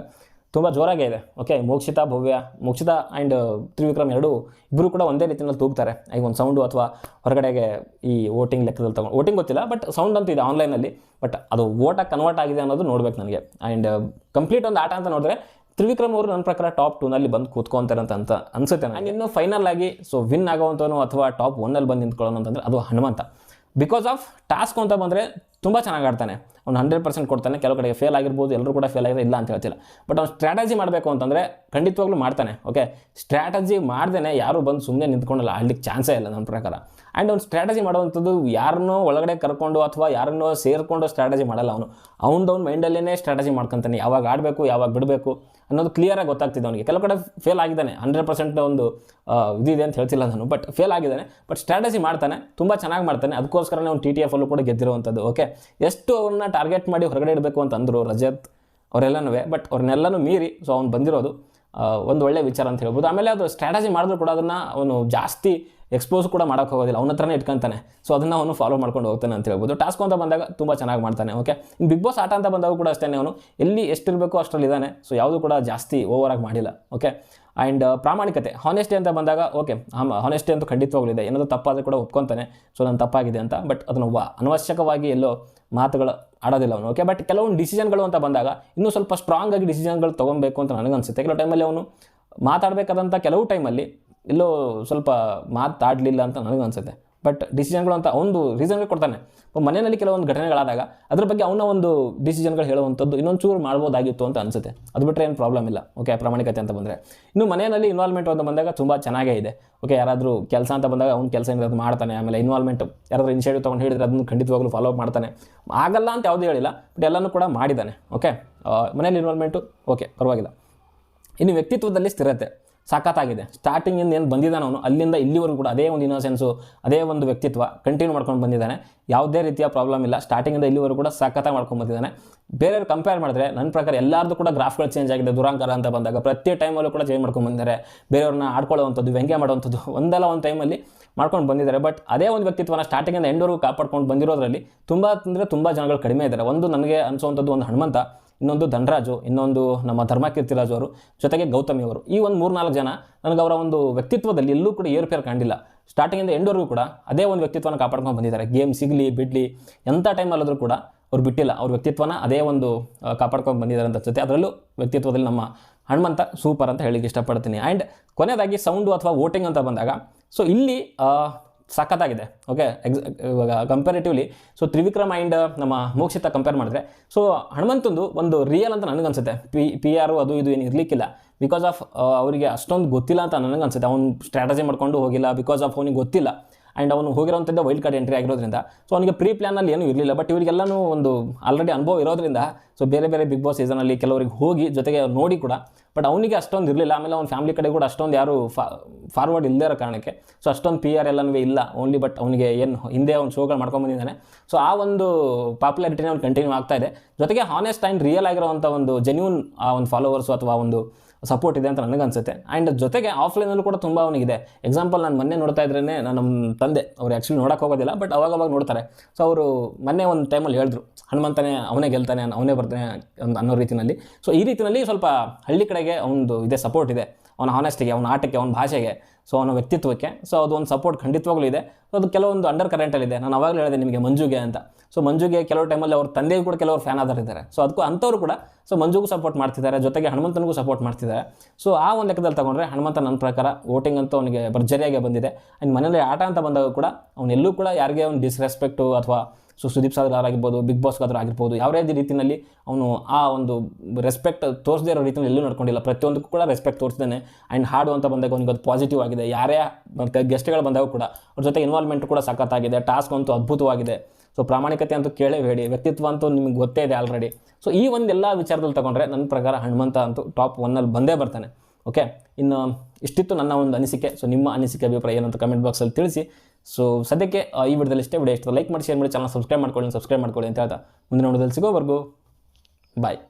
ತುಂಬ ಜೋರಾಗೇ ಇದೆ. ಓಕೆ ಮೋಕ್ಷಿತಾ, ಭವ್ಯ, ಮೋಕ್ಷಿತಾ ಆ್ಯಂಡ್ ತ್ರಿವಿಕ್ರಮ್ ಎರಡು ಇಬ್ಬರು ಕೂಡ ಒಂದೇ ರೀತಿಯಲ್ಲಿ ತೂಗ್ತಾರೆ. ಈಗ ಒಂದು ಸೌಂಡು ಅಥವಾ ಹೊರಗಡೆಗೆ ಈ ವೋಟಿಂಗ್ ಲೆಕ್ಕದಲ್ಲಿ ತಗೊಂಡು, ವೋಟಿಂಗ್ ಗೊತ್ತಿಲ್ಲ ಬಟ್ ಸೌಂಡ್ ಅಂತ ಇದೆ ಆನ್ಲೈನಲ್ಲಿ ಬಟ್ ಅದು ವೋಟಾಗಿ ಕನ್ವರ್ಟ್ ಆಗಿದೆ ಅನ್ನೋದು ನೋಡ್ಬೇಕು ನನಗೆ. ಆ್ಯಂಡ್ ಕಂಪ್ಲೀಟ್ ಒಂದು ಆಟ ಅಂತ ನೋಡಿದ್ರೆ ತ್ರಿವಿಕ್ರಮ್ ಅವರು ನನ್ನ ಪ್ರಕಾರ ಟಾಪ್ ಟೂನಲ್ಲಿ ಬಂದು ಕೂತ್ಕೊಂತಾರೆ ಅಂತ ಅಂತ ಅನ್ಸುತ್ತೆ ನನಗೆ. ಇನ್ನು ಫೈನಲ್ ಆಗಿ ಸೊ ವಿನ್ ಆಗೋವಂಥವನು ಅಥವಾ ಟಾಪ್ ಒನ್ನಲ್ಲಿ ಬಂದು ನಿಂತ್ಕೊಳ್ಳೋನು ಅಂತಂದರೆ ಅದು ಹನುಮಂತ. ಬಿಕಾಸ್ ಆಫ್ ಟಾಸ್ಕ್ ಅಂತ ಬಂದರೆ ತುಂಬ ಚೆನ್ನಾಗಿ ಆಡ್ತಾನೆ. ಅವ್ನು ಹಂಡ್ರೆಡ್ ಪರ್ಸೆಂಟ್ ಕೊಡ್ತಾನೆ, ಕೆಲವು ಕಡೆಗೆ ಫೇಲ್ ಆಗಿರ್ಬೋದು, ಎಲ್ಲರೂ ಕೂಡ ಫೇಲ್ ಆಗಿದೆ ಇಲ್ಲ ಅಂತ ಹೇಳ್ತಿಲ್ಲ. ಬಟ್ ಅವ್ನು ಸ್ಟ್ರಾಟಜಿ ಮಾಡಬೇಕು ಅಂತಂದರೆ ಖಂಡಿತವಾಗ್ಲೂ ಮಾಡ್ತಾನೆ ಓಕೆ ಸ್ಟ್ರಾಟಜಿ ಮಾಡ್ದೇ ಯಾರು ಬಂದು ಸುಮ್ಮನೆ ನಿಂತ್ಕೊಂಡಲ್ಲ, ಆಡ್ಲಿಕ್ಕೆ ಚಾನ್ಸೇ ಇಲ್ಲ ನನ್ನ ಪ್ರಕಾರ. ಆ್ಯಂಡ್ ಅವ್ನು ಸ್ಟ್ರಾಟಜಿ ಮಾಡುವಂಥದ್ದು ಯಾರನ್ನೋ ಒಳಗಡೆ ಕರ್ಕೊಂಡು ಅಥವಾ ಯಾರನ್ನೋ ಸೇರಿಕೊಂಡು ಸ್ಟ್ರಾಟಜಿ ಮಾಡಲ್ಲ ಅವನು. ಅವ್ನದವ್ನ ಮೈಂಡಲ್ಲೇ ಸ್ಟ್ರಾಟಜಿ ಮಾಡ್ಕೊತಾನೆ. ಯಾವಾಗ ಆಡಬೇಕು, ಯಾವಾಗ ಬಿಡಬೇಕು ಅನ್ನೋದು ಕ್ಲಿಯರಾಗಿ ಗೊತ್ತಾಗ್ತಿದೆ ಅವನಿಗೆ. ಕೆಲವು ಕಡೆ ಫೇಲ್ ಆಗಿದ್ದಾನೆ. ಹಂಡ್ರೆಡ್ ಪರ್ಸೆಂಟ್ ಒಂದು ಇದಿದೆ ಅಂತ ಹೇಳ್ತಿಲ್ಲ ನಾನು ಬಟ್ ಫೇಲ್ ಆಗಿದ್ದಾನೆ. ಬಟ್ ಸ್ಟ್ರಾಟಜಿ ಮಾಡ್ತಾನೆ. ತುಂಬ ಚೆನ್ನಾಗಿ ಮಾಡ್ತಾನೆ. ಅದಕ್ಕೋಸ್ಕರನೇ ಅವ್ನು ಟಿ ಟಿ ಎಫ್ ಅಲ್ಲೂ ಕೂಡ ಗೆದ್ದಿರುವಂಥದ್ದು. ಓಕೆ ಎಷ್ಟು ಅವ್ರನ್ನ ಟಾರ್ಗೆಟ್ ಮಾಡಿ ಹೊರಗಡೆ ಇಡಬೇಕು ಅಂತ ಅಂದರು ರಜತ್, ಅವರೆಲ್ಲನೂ ಬಟ್ ಅವ್ರನ್ನೆಲ್ಲನೂ ಮೀರಿ ಸೊ ಅವ್ನು ಬಂದಿರೋದು ಒಂದು ಒಳ್ಳೆ ವಿಚಾರ ಅಂತ ಹೇಳ್ಬೋದು. ಆಮೇಲೆ ಅದು ಸ್ಟ್ರಾಟಜಿ ಮಾಡಿದ್ರು ಕೂಡ ಅದನ್ನು ಅವನು ಜಾಸ್ತಿ ಎಕ್ಸ್ಪೋಸ್ ಕೂಡ ಮಾಡೋಕೆ ಹೋಗೋದಿಲ್ಲ. ಅವನ ಹತ್ರನೇ ಇಟ್ಕೊಂತಾನೆ. ಸೊ ಅದನ್ನು ಅವನು ಫಾಲೋ ಮಾಡ್ಕೊಂಡು ಹೋಗ್ತಾನೆ ಅಂತ ಹೇಳ್ಬೋದು. ಟಾಸ್ಕ್ ಅಂತ ಬಂದಾಗ ತುಂಬ ಚೆನ್ನಾಗಿ ಮಾಡ್ತಾನೆ ಓಕೆ ಬಿಗ್ ಬಾಸ್ ಆಟ ಅಂತ ಬಂದಾಗ ಕೂಡ ಅಷ್ಟೇ ಅವನು. ಎಲ್ಲಿ ಎಷ್ಟಿರಬೇಕು ಅಷ್ಟರಲ್ಲಿ ಇದ್ದಾನೆ ಸೊ ಯಾವುದು ಕೂಡ ಜಾಸ್ತಿ ಓವರಾಗಿ ಮಾಡಿಲ್ಲ ಓಕೆ ಆ್ಯಂಡ್ ಪ್ರಾಮಾಣಿಕತೆ ಹಾನೆಸ್ಟಿ ಅಂತ ಬಂದಾಗ ಓಕೆ ಹಾನೆಸ್ಟಿ ಅಂತೂ ಖಂಡಿತವಾಗಲಿದೆ ಏನಾದರೂ ತಪ್ಪಾದರೆ ಕೂಡ ಒಪ್ಕೊತಾನೆ. ಸೊ ನಾನು ತಪ್ಪಾಗಿದೆ ಅಂತ. ಬಟ್ ಅದನ್ನು ವ, ಅನವಶ್ಯಕವಾಗಿ ಎಲ್ಲೋ ಮಾತುಗಳು ಆಡೋದಿಲ್ಲ ಅವನು ಓಕೆ ಬಟ್ ಕೆಲವೊಂದು ಡಿಸಿಷನ್ಗಳು ಅಂತ ಬಂದಾಗ, ಇನ್ನೂ ಸ್ವಲ್ಪ ಸ್ಟ್ರಾಂಗ್ ಆಗಿ ಡಿಸಿಷನ್ಗಳು ತೊಗೊಬೇಕು ಅಂತ ನನಗನ್ಸುತ್ತೆ ಕೆಲವು ಟೈಮಲ್ಲಿ ಅವನು ಮಾತಾಡಬೇಕಾದಂಥ ಕೆಲವು ಟೈಮಲ್ಲಿ ಎಲ್ಲೋ ಸ್ವಲ್ಪ ಮಾತಾಡಲಿಲ್ಲ ಅಂತ ನನಗನ್ಸುತ್ತೆ ಬಟ್ ಡಿಸಿಷನ್ಗಳು ಅಂತ ಒಂದು ರೀಸನ್ಗಳು ಕೊಡ್ತಾನೆ. ಮನೆಯಲ್ಲಿ ಕೆಲವೊಂದು ಘಟನೆಗಳಾದಾಗ ಅದ್ರ ಬಗ್ಗೆ ಅವನ ಒಂದು ಡಿಸಿಷನ್ಗಳು ಹೇಳುವಂಥದ್ದು ಇನ್ನೊಂದು ಚೂರು ಮಾಡ್ಬೋದಾಗಿತ್ತು ಅಂತ ಅನಿಸುತ್ತೆ. ಅದು ಬಿಟ್ಟರೆ ಏನು ಪ್ರಾಬ್ಲಮ್ ಇಲ್ಲ. ಓಕೆ ಪ್ರಾಮಾಣಿಕತೆ ಅಂತ ಬಂದರೆ. ಇನ್ನು ಮನೆಯಲ್ಲಿ ಇನ್ವಾಲ್ವ್ಮೆಂಟ್ ಅಂತ ಬಂದಾಗ ತುಂಬ ಚೆನ್ನಾಗೇ ಇದೆ. ಓಕೆ ಯಾರಾದರೂ ಕೆಲಸ ಅಂತ ಬಂದಾಗ ಅವ್ನು ಕೆಲಸ ಏನಿದೆ ಅದು ಮಾಡ್ತಾನೆ, ಆಮೇಲೆ ಇನ್ವಾಲ್ವ್ಮೆಂಟ್ ಯಾರಾದರೂ ಇನಿಷಿಯೇಟಿವ್ ತೊಗೊಂಡು ಹೇಳಿದರೆ ಅದನ್ನು ಖಂಡಿತವಾಗ್ಲೂ ಫಾಲೋ ಅಪ್ ಮಾಡ್ತಾನೆ. ಆಗಲ್ಲ ಅಂತ ಯಾವುದೂ ಹೇಳಿಲ್ಲ ಬಟ್ ಎಲ್ಲನೂ ಕೂಡ ಮಾಡಿದ್ದಾನೆ. ಓಕೆ ಮನೇಲಿ ಇನ್ವಾಲ್ವ್ಮೆಂಟು ಓಕೆ ಪರವಾಗಿಲ್ಲ. ಇನ್ನು ವ್ಯಕ್ತಿತ್ವದಲ್ಲಿ ಸ್ಥಿರತೆ. ಸಖತ್ತಾಗಿದೆ ಸ್ಟಾರ್ಟಿಂಗಿಂದ ಏನು ಬಂದಿದ್ದಾನೆ ಅವನು, ಅಲ್ಲಿಂದ ಇಲ್ಲಿವರೆಗೂ ಕೂಡ ಅದೇ ಒಂದು ಇನ್ನೋಸೆನ್ಸು ಅದೇ ಒಂದು ವ್ಯಕ್ತಿತ್ವ ಕಂಟಿನ್ಯೂ ಮಾಡ್ಕೊಂಡು ಬಂದಿದ್ದಾನೆ. ಯಾವುದೇ ರೀತಿಯ ಪ್ರಾಬ್ಲಮ್ ಇಲ್ಲ. ಸ್ಟಾರ್ಟಿಂಗಿಂದ ಇಲ್ಲಿವರೆಗೂ ಕೂಡ ಸಕತ್ತಾಗಿ ಮಾಡ್ಕೊಂಡು ಬಂದಿದ್ದಾನೆ. ಬೇರೆಯವ್ರು ಕಂಪೇರ್ ಮಾಡಿದ್ರೆ ನನ್ನ ಪ್ರಕಾರ ಎಲ್ಲರದ್ದು ಕೂಡ ಗ್ರಾಫ್ಗಳು ಚೇಂಜ್ ಆಗಿದೆ ದುರಾಂಕಾರ ಅಂತ ಬಂದಾಗ. ಪ್ರತಿ ಟೈಮಲ್ಲೂ ಕೂಡ ಚೇಂಜ್ ಮಾಡ್ಕೊಂಡು ಬಂದಿದ್ದಾರೆ. ಬೇರೆಯವ್ರನ್ನ ಆಡ್ಕೊಳ್ಳುವಂಥದ್ದು, ವ್ಯಂಗ್ಯ ಮಾಡುವಂಥದ್ದು ಒಂದಲ್ಲ ಒಂದು ಟೈಮಲ್ಲಿ ಮಾಡ್ಕೊಂಡು ಬಂದಿದ್ದಾರೆ. ಬಟ್ ಅದೇ ಒಂದು ವ್ಯಕ್ತಿತ್ವನ ಸ್ಟಾರ್ಟಿಂಗಿಂದ ಎಂಡ್ವರೆಗೂ ಕಾಪಾಡ್ಕೊಂಡು ಬಂದಿರೋದ್ರಲ್ಲಿ ತುಂಬ ಅಂದರೆ ತುಂಬ ಜನಗಳು ಕಡಿಮೆ ಇದ್ದಾರೆ. ಒಂದು ನನಗೆ ಅನಿಸೋವಂಥದ್ದು ಒಂದು ಹನುಮಂತ. ಇನ್ನೊಂದು ಧನರಾಜು, ಇನ್ನೊಂದು ನಮ್ಮ ಧರ್ಮಕೀರ್ತಿರಾಜು ಅವರು, ಜೊತೆಗೆ ಗೌತಮಿ ಅವರು. ಈ ಒಂದು ಮೂರ್ನಾಲ್ಕು ಜನ ನನಗೆ ಅವರ ಒಂದು ವ್ಯಕ್ತಿತ್ವದಲ್ಲಿ ಎಲ್ಲೂ ಕೂಡ ಏರುಪೇರು ಕಂಡಿಲ್ಲ ಸ್ಟಾರ್ಟಿಂಗಿಂದ ಎಂಡ್ವರೆಗೂ ಕೂಡ ಅದೇ ಒಂದು ವ್ಯಕ್ತಿತ್ವನ ಕಾಪಾಡ್ಕೊಂಡು ಬಂದಿದ್ದಾರೆ. ಗೇಮ್ ಸಿಗಲಿ, ಬಿಡಲಿ ಎಂಥ ಟೈಮಲ್ಲಾದರೂ ಕೂಡ ಅವ್ರು ಬಿಟ್ಟಿಲ್ಲ. ಅವ್ರ ವ್ಯಕ್ತಿತ್ವನ ಅದೇ ಒಂದು ಕಾಪಾಡ್ಕೊಂಡು ಬಂದಿದ್ದಾರೆ ಅಂತ ಜೊತೆ. ಅದರಲ್ಲೂ ವ್ಯಕ್ತಿತ್ವದಲ್ಲಿ ನಮ್ಮ ಹನುಮಂತ ಸೂಪರ್ ಅಂತ ಹೇಳಿಕ್ಕೆ ಇಷ್ಟಪಡ್ತೀನಿ. ಆ್ಯಂಡ್ ಕೊನೆಯದಾಗಿ ಸೌಂಡು ಅಥವಾ ವೋಟಿಂಗ್ ಅಂತ ಬಂದಾಗ ಸೊ ಇಲ್ಲಿ ಆ, ಸಖತ್ತಾಗಿದೆ. ಓಕೆ ಎಕ್ಸ್ ಇವಾಗ ಕಂಪೇರಿಟಿವ್ಲಿ ಸೊ ತ್ರಿವಿಕ್ರಮ್ ಆ್ಯಂಡ್ ನಮ್ಮ ಮೋಕ್ಷಿತ ಕಂಪೇರ್ ಮಾಡಿದ್ರೆ ಸೊ ಹನುಮಂತಂದು ಒಂದು ರಿಯಲ್ ಅಂತ ನನಗನ್ಸುತ್ತೆ. ಪಿ ಪಿ ಆರು ಅದು ಇದು ಏನು ಇರಲಿಕ್ಕಿಲ್ಲ. ಬಿಕಾಸ್ ಆಫ್ ಅವರಿಗೆ ಅಷ್ಟೊಂದು ಗೊತ್ತಿಲ್ಲ ಅಂತ ನನಗನ್ಸುತ್ತೆ. ಅವ್ನು ಸ್ಟ್ರಾಟಜಿ ಮಾಡ್ಕೊಂಡು ಹೋಗಿಲ್ಲ. ಬಿಕಾಸ್ ಆಫ್ ಅವನಿಗೆ ಗೊತ್ತಿಲ್ಲ. ಆ್ಯಂಡ್ ಅವನು ಹೋಗಿರೋಂಥದ್ದು ವೈಲ್ಡ್ ಕಾರ್ಡ್ ಎಂಟ್ರಿ ಆಗಿರೋದ್ರಿಂದ. ಸೊ ಅವನಿಗೆ ಪ್ರೀ ಪ್ಲ್ಯಾನಲ್ಲಿ ಏನೂ ಇರಲಿಲ್ಲ ಬಟ್ ಇವರಿಗೆಲ್ಲನೂ ಒಂದು ಆಲ್ರೆಡಿ ಅನುಭವ ಇರೋದ್ರಿಂದ ಸೊ ಬೇರೆ ಬೇರೆ ಬಿಗ್ ಬಾಸ್ ಸೀಸನಲ್ಲಿ ಕೆಲವರಿಗೆ ಹೋಗಿ ಜೊತೆಗೆ ನೋಡಿ ಕೂಡ ಬಟ್ ಅವನಿಗೆ ಅಷ್ಟೊಂದು ಇರಲಿಲ್ಲ, ಆಮೇಲೆ ಅವ್ನ ಫ್ಯಾಮಿಲಿ ಕಡೆ ಕೂಡ ಅಷ್ಟೊಂದು ಯಾರು ಫಾರ್ವರ್ಡ್ ಇಲ್ಲದೇ ಇರೋ ಕಾರಣಕ್ಕೆ. ಸೊ ಅಷ್ಟೊಂದು ಪಿ ಆರ್ ಎಲ್ಲನೂ ಇಲ್ಲ ಓನ್ಲಿ ಬಟ್ ಅವನಿಗೆ ಏನು ಹಿಂದೆ ಅವ್ನು ಶೋಗಳು ಮಾಡ್ಕೊಂಬಂದಿದ್ದಾನೆ ಸೊ ಆ ಒಂದು ಪಾಪ್ಯುಲಾರಿಟಿನ ಅವ್ನು ಕಂಟಿನ್ಯೂ ಆಗ್ತಾ ಇದೆ. ಜೊತೆಗೆ ಹಾನೆಸ್ಟ್ ಆ್ಯಂಡ್ ರಿಯಲ್ ಆಗಿರೋವಂಥ ಒಂದು ಜೆನ್ಯೂನ್ ಆ ಒಂದು ಫಾಲೋವರ್ಸು ಅಥವಾ ಒಂದು ಸಪೋರ್ಟ್ ಇದೆ ಅಂತ ನನಗನ್ಸುತ್ತೆ. ಆ್ಯಂಡ್ ಜೊತೆಗೆ ಆಫ್ಲೈನಲ್ಲೂ ಕೂಡ ತುಂಬ ಅವನಿಗಿದೆ. ಎಕ್ಸಾಂಪಲ್ ನಾನು ಮೊನ್ನೆ ನೋಡ್ತಾ ಇದ್ರೇ ನಮ್ಮ ತಂದೆ, ಅವ್ರು ಆ್ಯಕ್ಚುಲಿ ನೋಡೋಕೆ ಹೋಗೋದಿಲ್ಲ ಬಟ್ ಅವಾಗವಾಗ ಅವಾಗ ನೋಡ್ತಾರೆ. ಸೊ ಅವರು ಮೊನ್ನೆ ಒಂದು ಟೈಮಲ್ಲಿ ಹೇಳಿದ್ರು, ಹನುಮಂತನೇ, ಅವನೇ ಗೆಲ್ತಾನೆ, ಅವನೇ ಬರ್ತಾನೆ ಒಂದು ಅನ್ನೋ ರೀತಿಯಲ್ಲಿ ಸೊ ಈ ರೀತಿಯಲ್ಲಿ ಸ್ವಲ್ಪ ಹಳ್ಳಿ ಕಡೆಗೆ ಅವನದು ಇದೆ ಸಪೋರ್ಟ್ ಇದೆ. ಅವನ ಹಾನೆಸ್ಟಿಗೆ ಅವನ ಆಟಕ್ಕೆ, ಅವನ ಭಾಷೆಗೆ. ಸೊ ಅವನ ವ್ಯಕ್ತಿತ್ವಕ್ಕೆ. ಸೊ ಅದು ಒಂದು ಸಪೋರ್ಟ್ ಖಂಡಿತವಾಗ್ಲೂ ಇದೆ. ಸೊ ಅದು ಕೆಲವೊಂದು ಅಂಡರ್ ಕರೆಂಟಲ್ಲಿದೆ ನಾನು ಅವಾಗಲೇ ಹೇಳಿದೆ ನಿಮಗೆ ಮಂಜುಗೆ ಅಂತ. ಸೊ ಮಂಜುಗೆ ಕೆಲವು ಟೈಮಲ್ಲಿ ಅವ್ರ ತಂದೆಗೂ ಕೂಡ ಕೆಲವರು ಫ್ಯಾನ್ ಆದರಿದ್ದಾರೆ ಸೊ ಅದಕ್ಕೂ ಅಂಥವ್ರು ಕೂಡ ಸೊ ಮಂಜುಗೂ ಸಪೋರ್ಟ್ ಮಾಡ್ತಿದ್ದಾರೆ. ಜೊತೆಗೆ ಹನುಮಂತನಿಗೂ ಸಪೋರ್ಟ್ ಮಾಡ್ತಿದ್ದಾರೆ. ಸೊ ಆ ಒಂದು ಲೆಕ್ಕದಲ್ಲಿ ತಗೊಂಡ್ರೆ ಹನುಮಂತ ನನ್ನ ಪ್ರಕಾರ ವೋಟಿಂಗ್ ಅಂತೂ ಅವನಿಗೆ ಭರ್ಜರಿಯಾಗಿ ಬಂದಿದೆ. ಆ್ಯಂಡ್ ಮನೆಯಲ್ಲಿ ಆಟ ಅಂತ ಬಂದಾಗ ಕೂಡ ಅವನೆಲ್ಲೂ ಕೂಡ ಯಾರಿಗೆ ಅವ್ನು ಡಿಸ್ರೆಸ್ಪೆಕ್ಟು ಅಥವಾ ಸೊ ಸುದೀಪ್ ಆಗಿರ್ಬೋದು ಬಿಗ್ ಬಾಸ್ಗಾದ್ರೂ ಆಗಿರ್ಬೋದು, ಯಾವುದೇ ರೀತಿಯಲ್ಲಿ ಅವನು ಆ ಒಂದು ರೆಸ್ಪೆಕ್ಟ್ ತೋರಿಸದೇ ಇರೋ ರೀತಿಯಲ್ಲಿ ಎಲ್ಲೂ ನಡ್ಕೊಂಡಿಲ್ಲ. ಪ್ರತಿಯೊಂದಕ್ಕೂ ಕೂಡ ರೆಸ್ಪೆಕ್ಟ್ ತೋರಿಸ್ತಾನೆ ಆ್ಯಂಡ್ ಹಾಡು ಅಂತ ಬಂದಾಗ ಅವನಿಗೆ ಅದು ಪಾಸಿಟಿವ್ ಆಗಿದೆ. ಯಾರೇ ಗೆಸ್ಟ್ಗಳು ಬಂದಾಗ ಕೂಡ ಅವ್ರ ಜೊತೆ ಇನ್ವಾಲ್ವ್ಮೆಂಟ್ ಕೂಡ ಸಖತ್ತಾಗಿದೆ. ಟಾಸ್ಕ್ ಅಂತೂ ಅದ್ಭುತವಾಗಿದೆ. ಸೊ ಪ್ರಾಮಾಣಿಕತೆ ಅಂತೂ ಕೇಳೇಬೇಡಿ. ವ್ಯಕ್ತಿತ್ವ ಅಂತೂ ನಿಮಗೆ ಗೊತ್ತೇ ಇದೆ ಆಲ್ರೆಡಿ ಸೊ ಈ ಒಂದೆಲ್ಲ ವಿಚಾರದಲ್ಲಿ ತಗೊಂಡ್ರೆ ನನ್ನ ಪ್ರಕಾರ ಹನುಮಂತ ಅಂತೂ ಟಾಪ್ ಒನ್ನಲ್ಲಿ ಬಂದೇ ಬರ್ತಾನೆ. ಓಕೆ ಇನ್ನು ಇಷ್ಟಿತ್ತು ನನ್ನ ಒಂದು ಅನಿಸಿಕೆ. ಸೊ ನಿಮ್ಮ ಅನಿಸಿಕೆ, ಅಭಿಪ್ರಾಯ ಏನಂತ ಕಮೆಂಟ್ ಬಾಕ್ಸಲ್ಲಿ ತಿಳಿಸಿ. ಸೊ ಸದ್ಯಕ್ಕೆ ಈ ವಿಡಿಯೋದಲ್ಲಿ ಇಷ್ಟೇ. ವಿಡಿಯೋ ಇಷ್ಟ ಲೈಕ್ ಮಾಡಿ ಶೇರ್ ಮಾಡಿ ಚಾನಲ್ ಸಬ್ಸ್ಕ್ರೈಬ್ ಮಾಡ್ಕೊಳ್ಳಿ ಸಬ್ಸ್ಕ್ರೈಬ್ ಮಾಡ್ಕೊಳ್ಳಿ ಅಂತ ಹೇಳ್ತಾ ಮುಂದಿನ ವಿಡಿಯೋದಲ್ಲಿ ಸಿಗೋವರೆಗೂ. ಬಾಯ್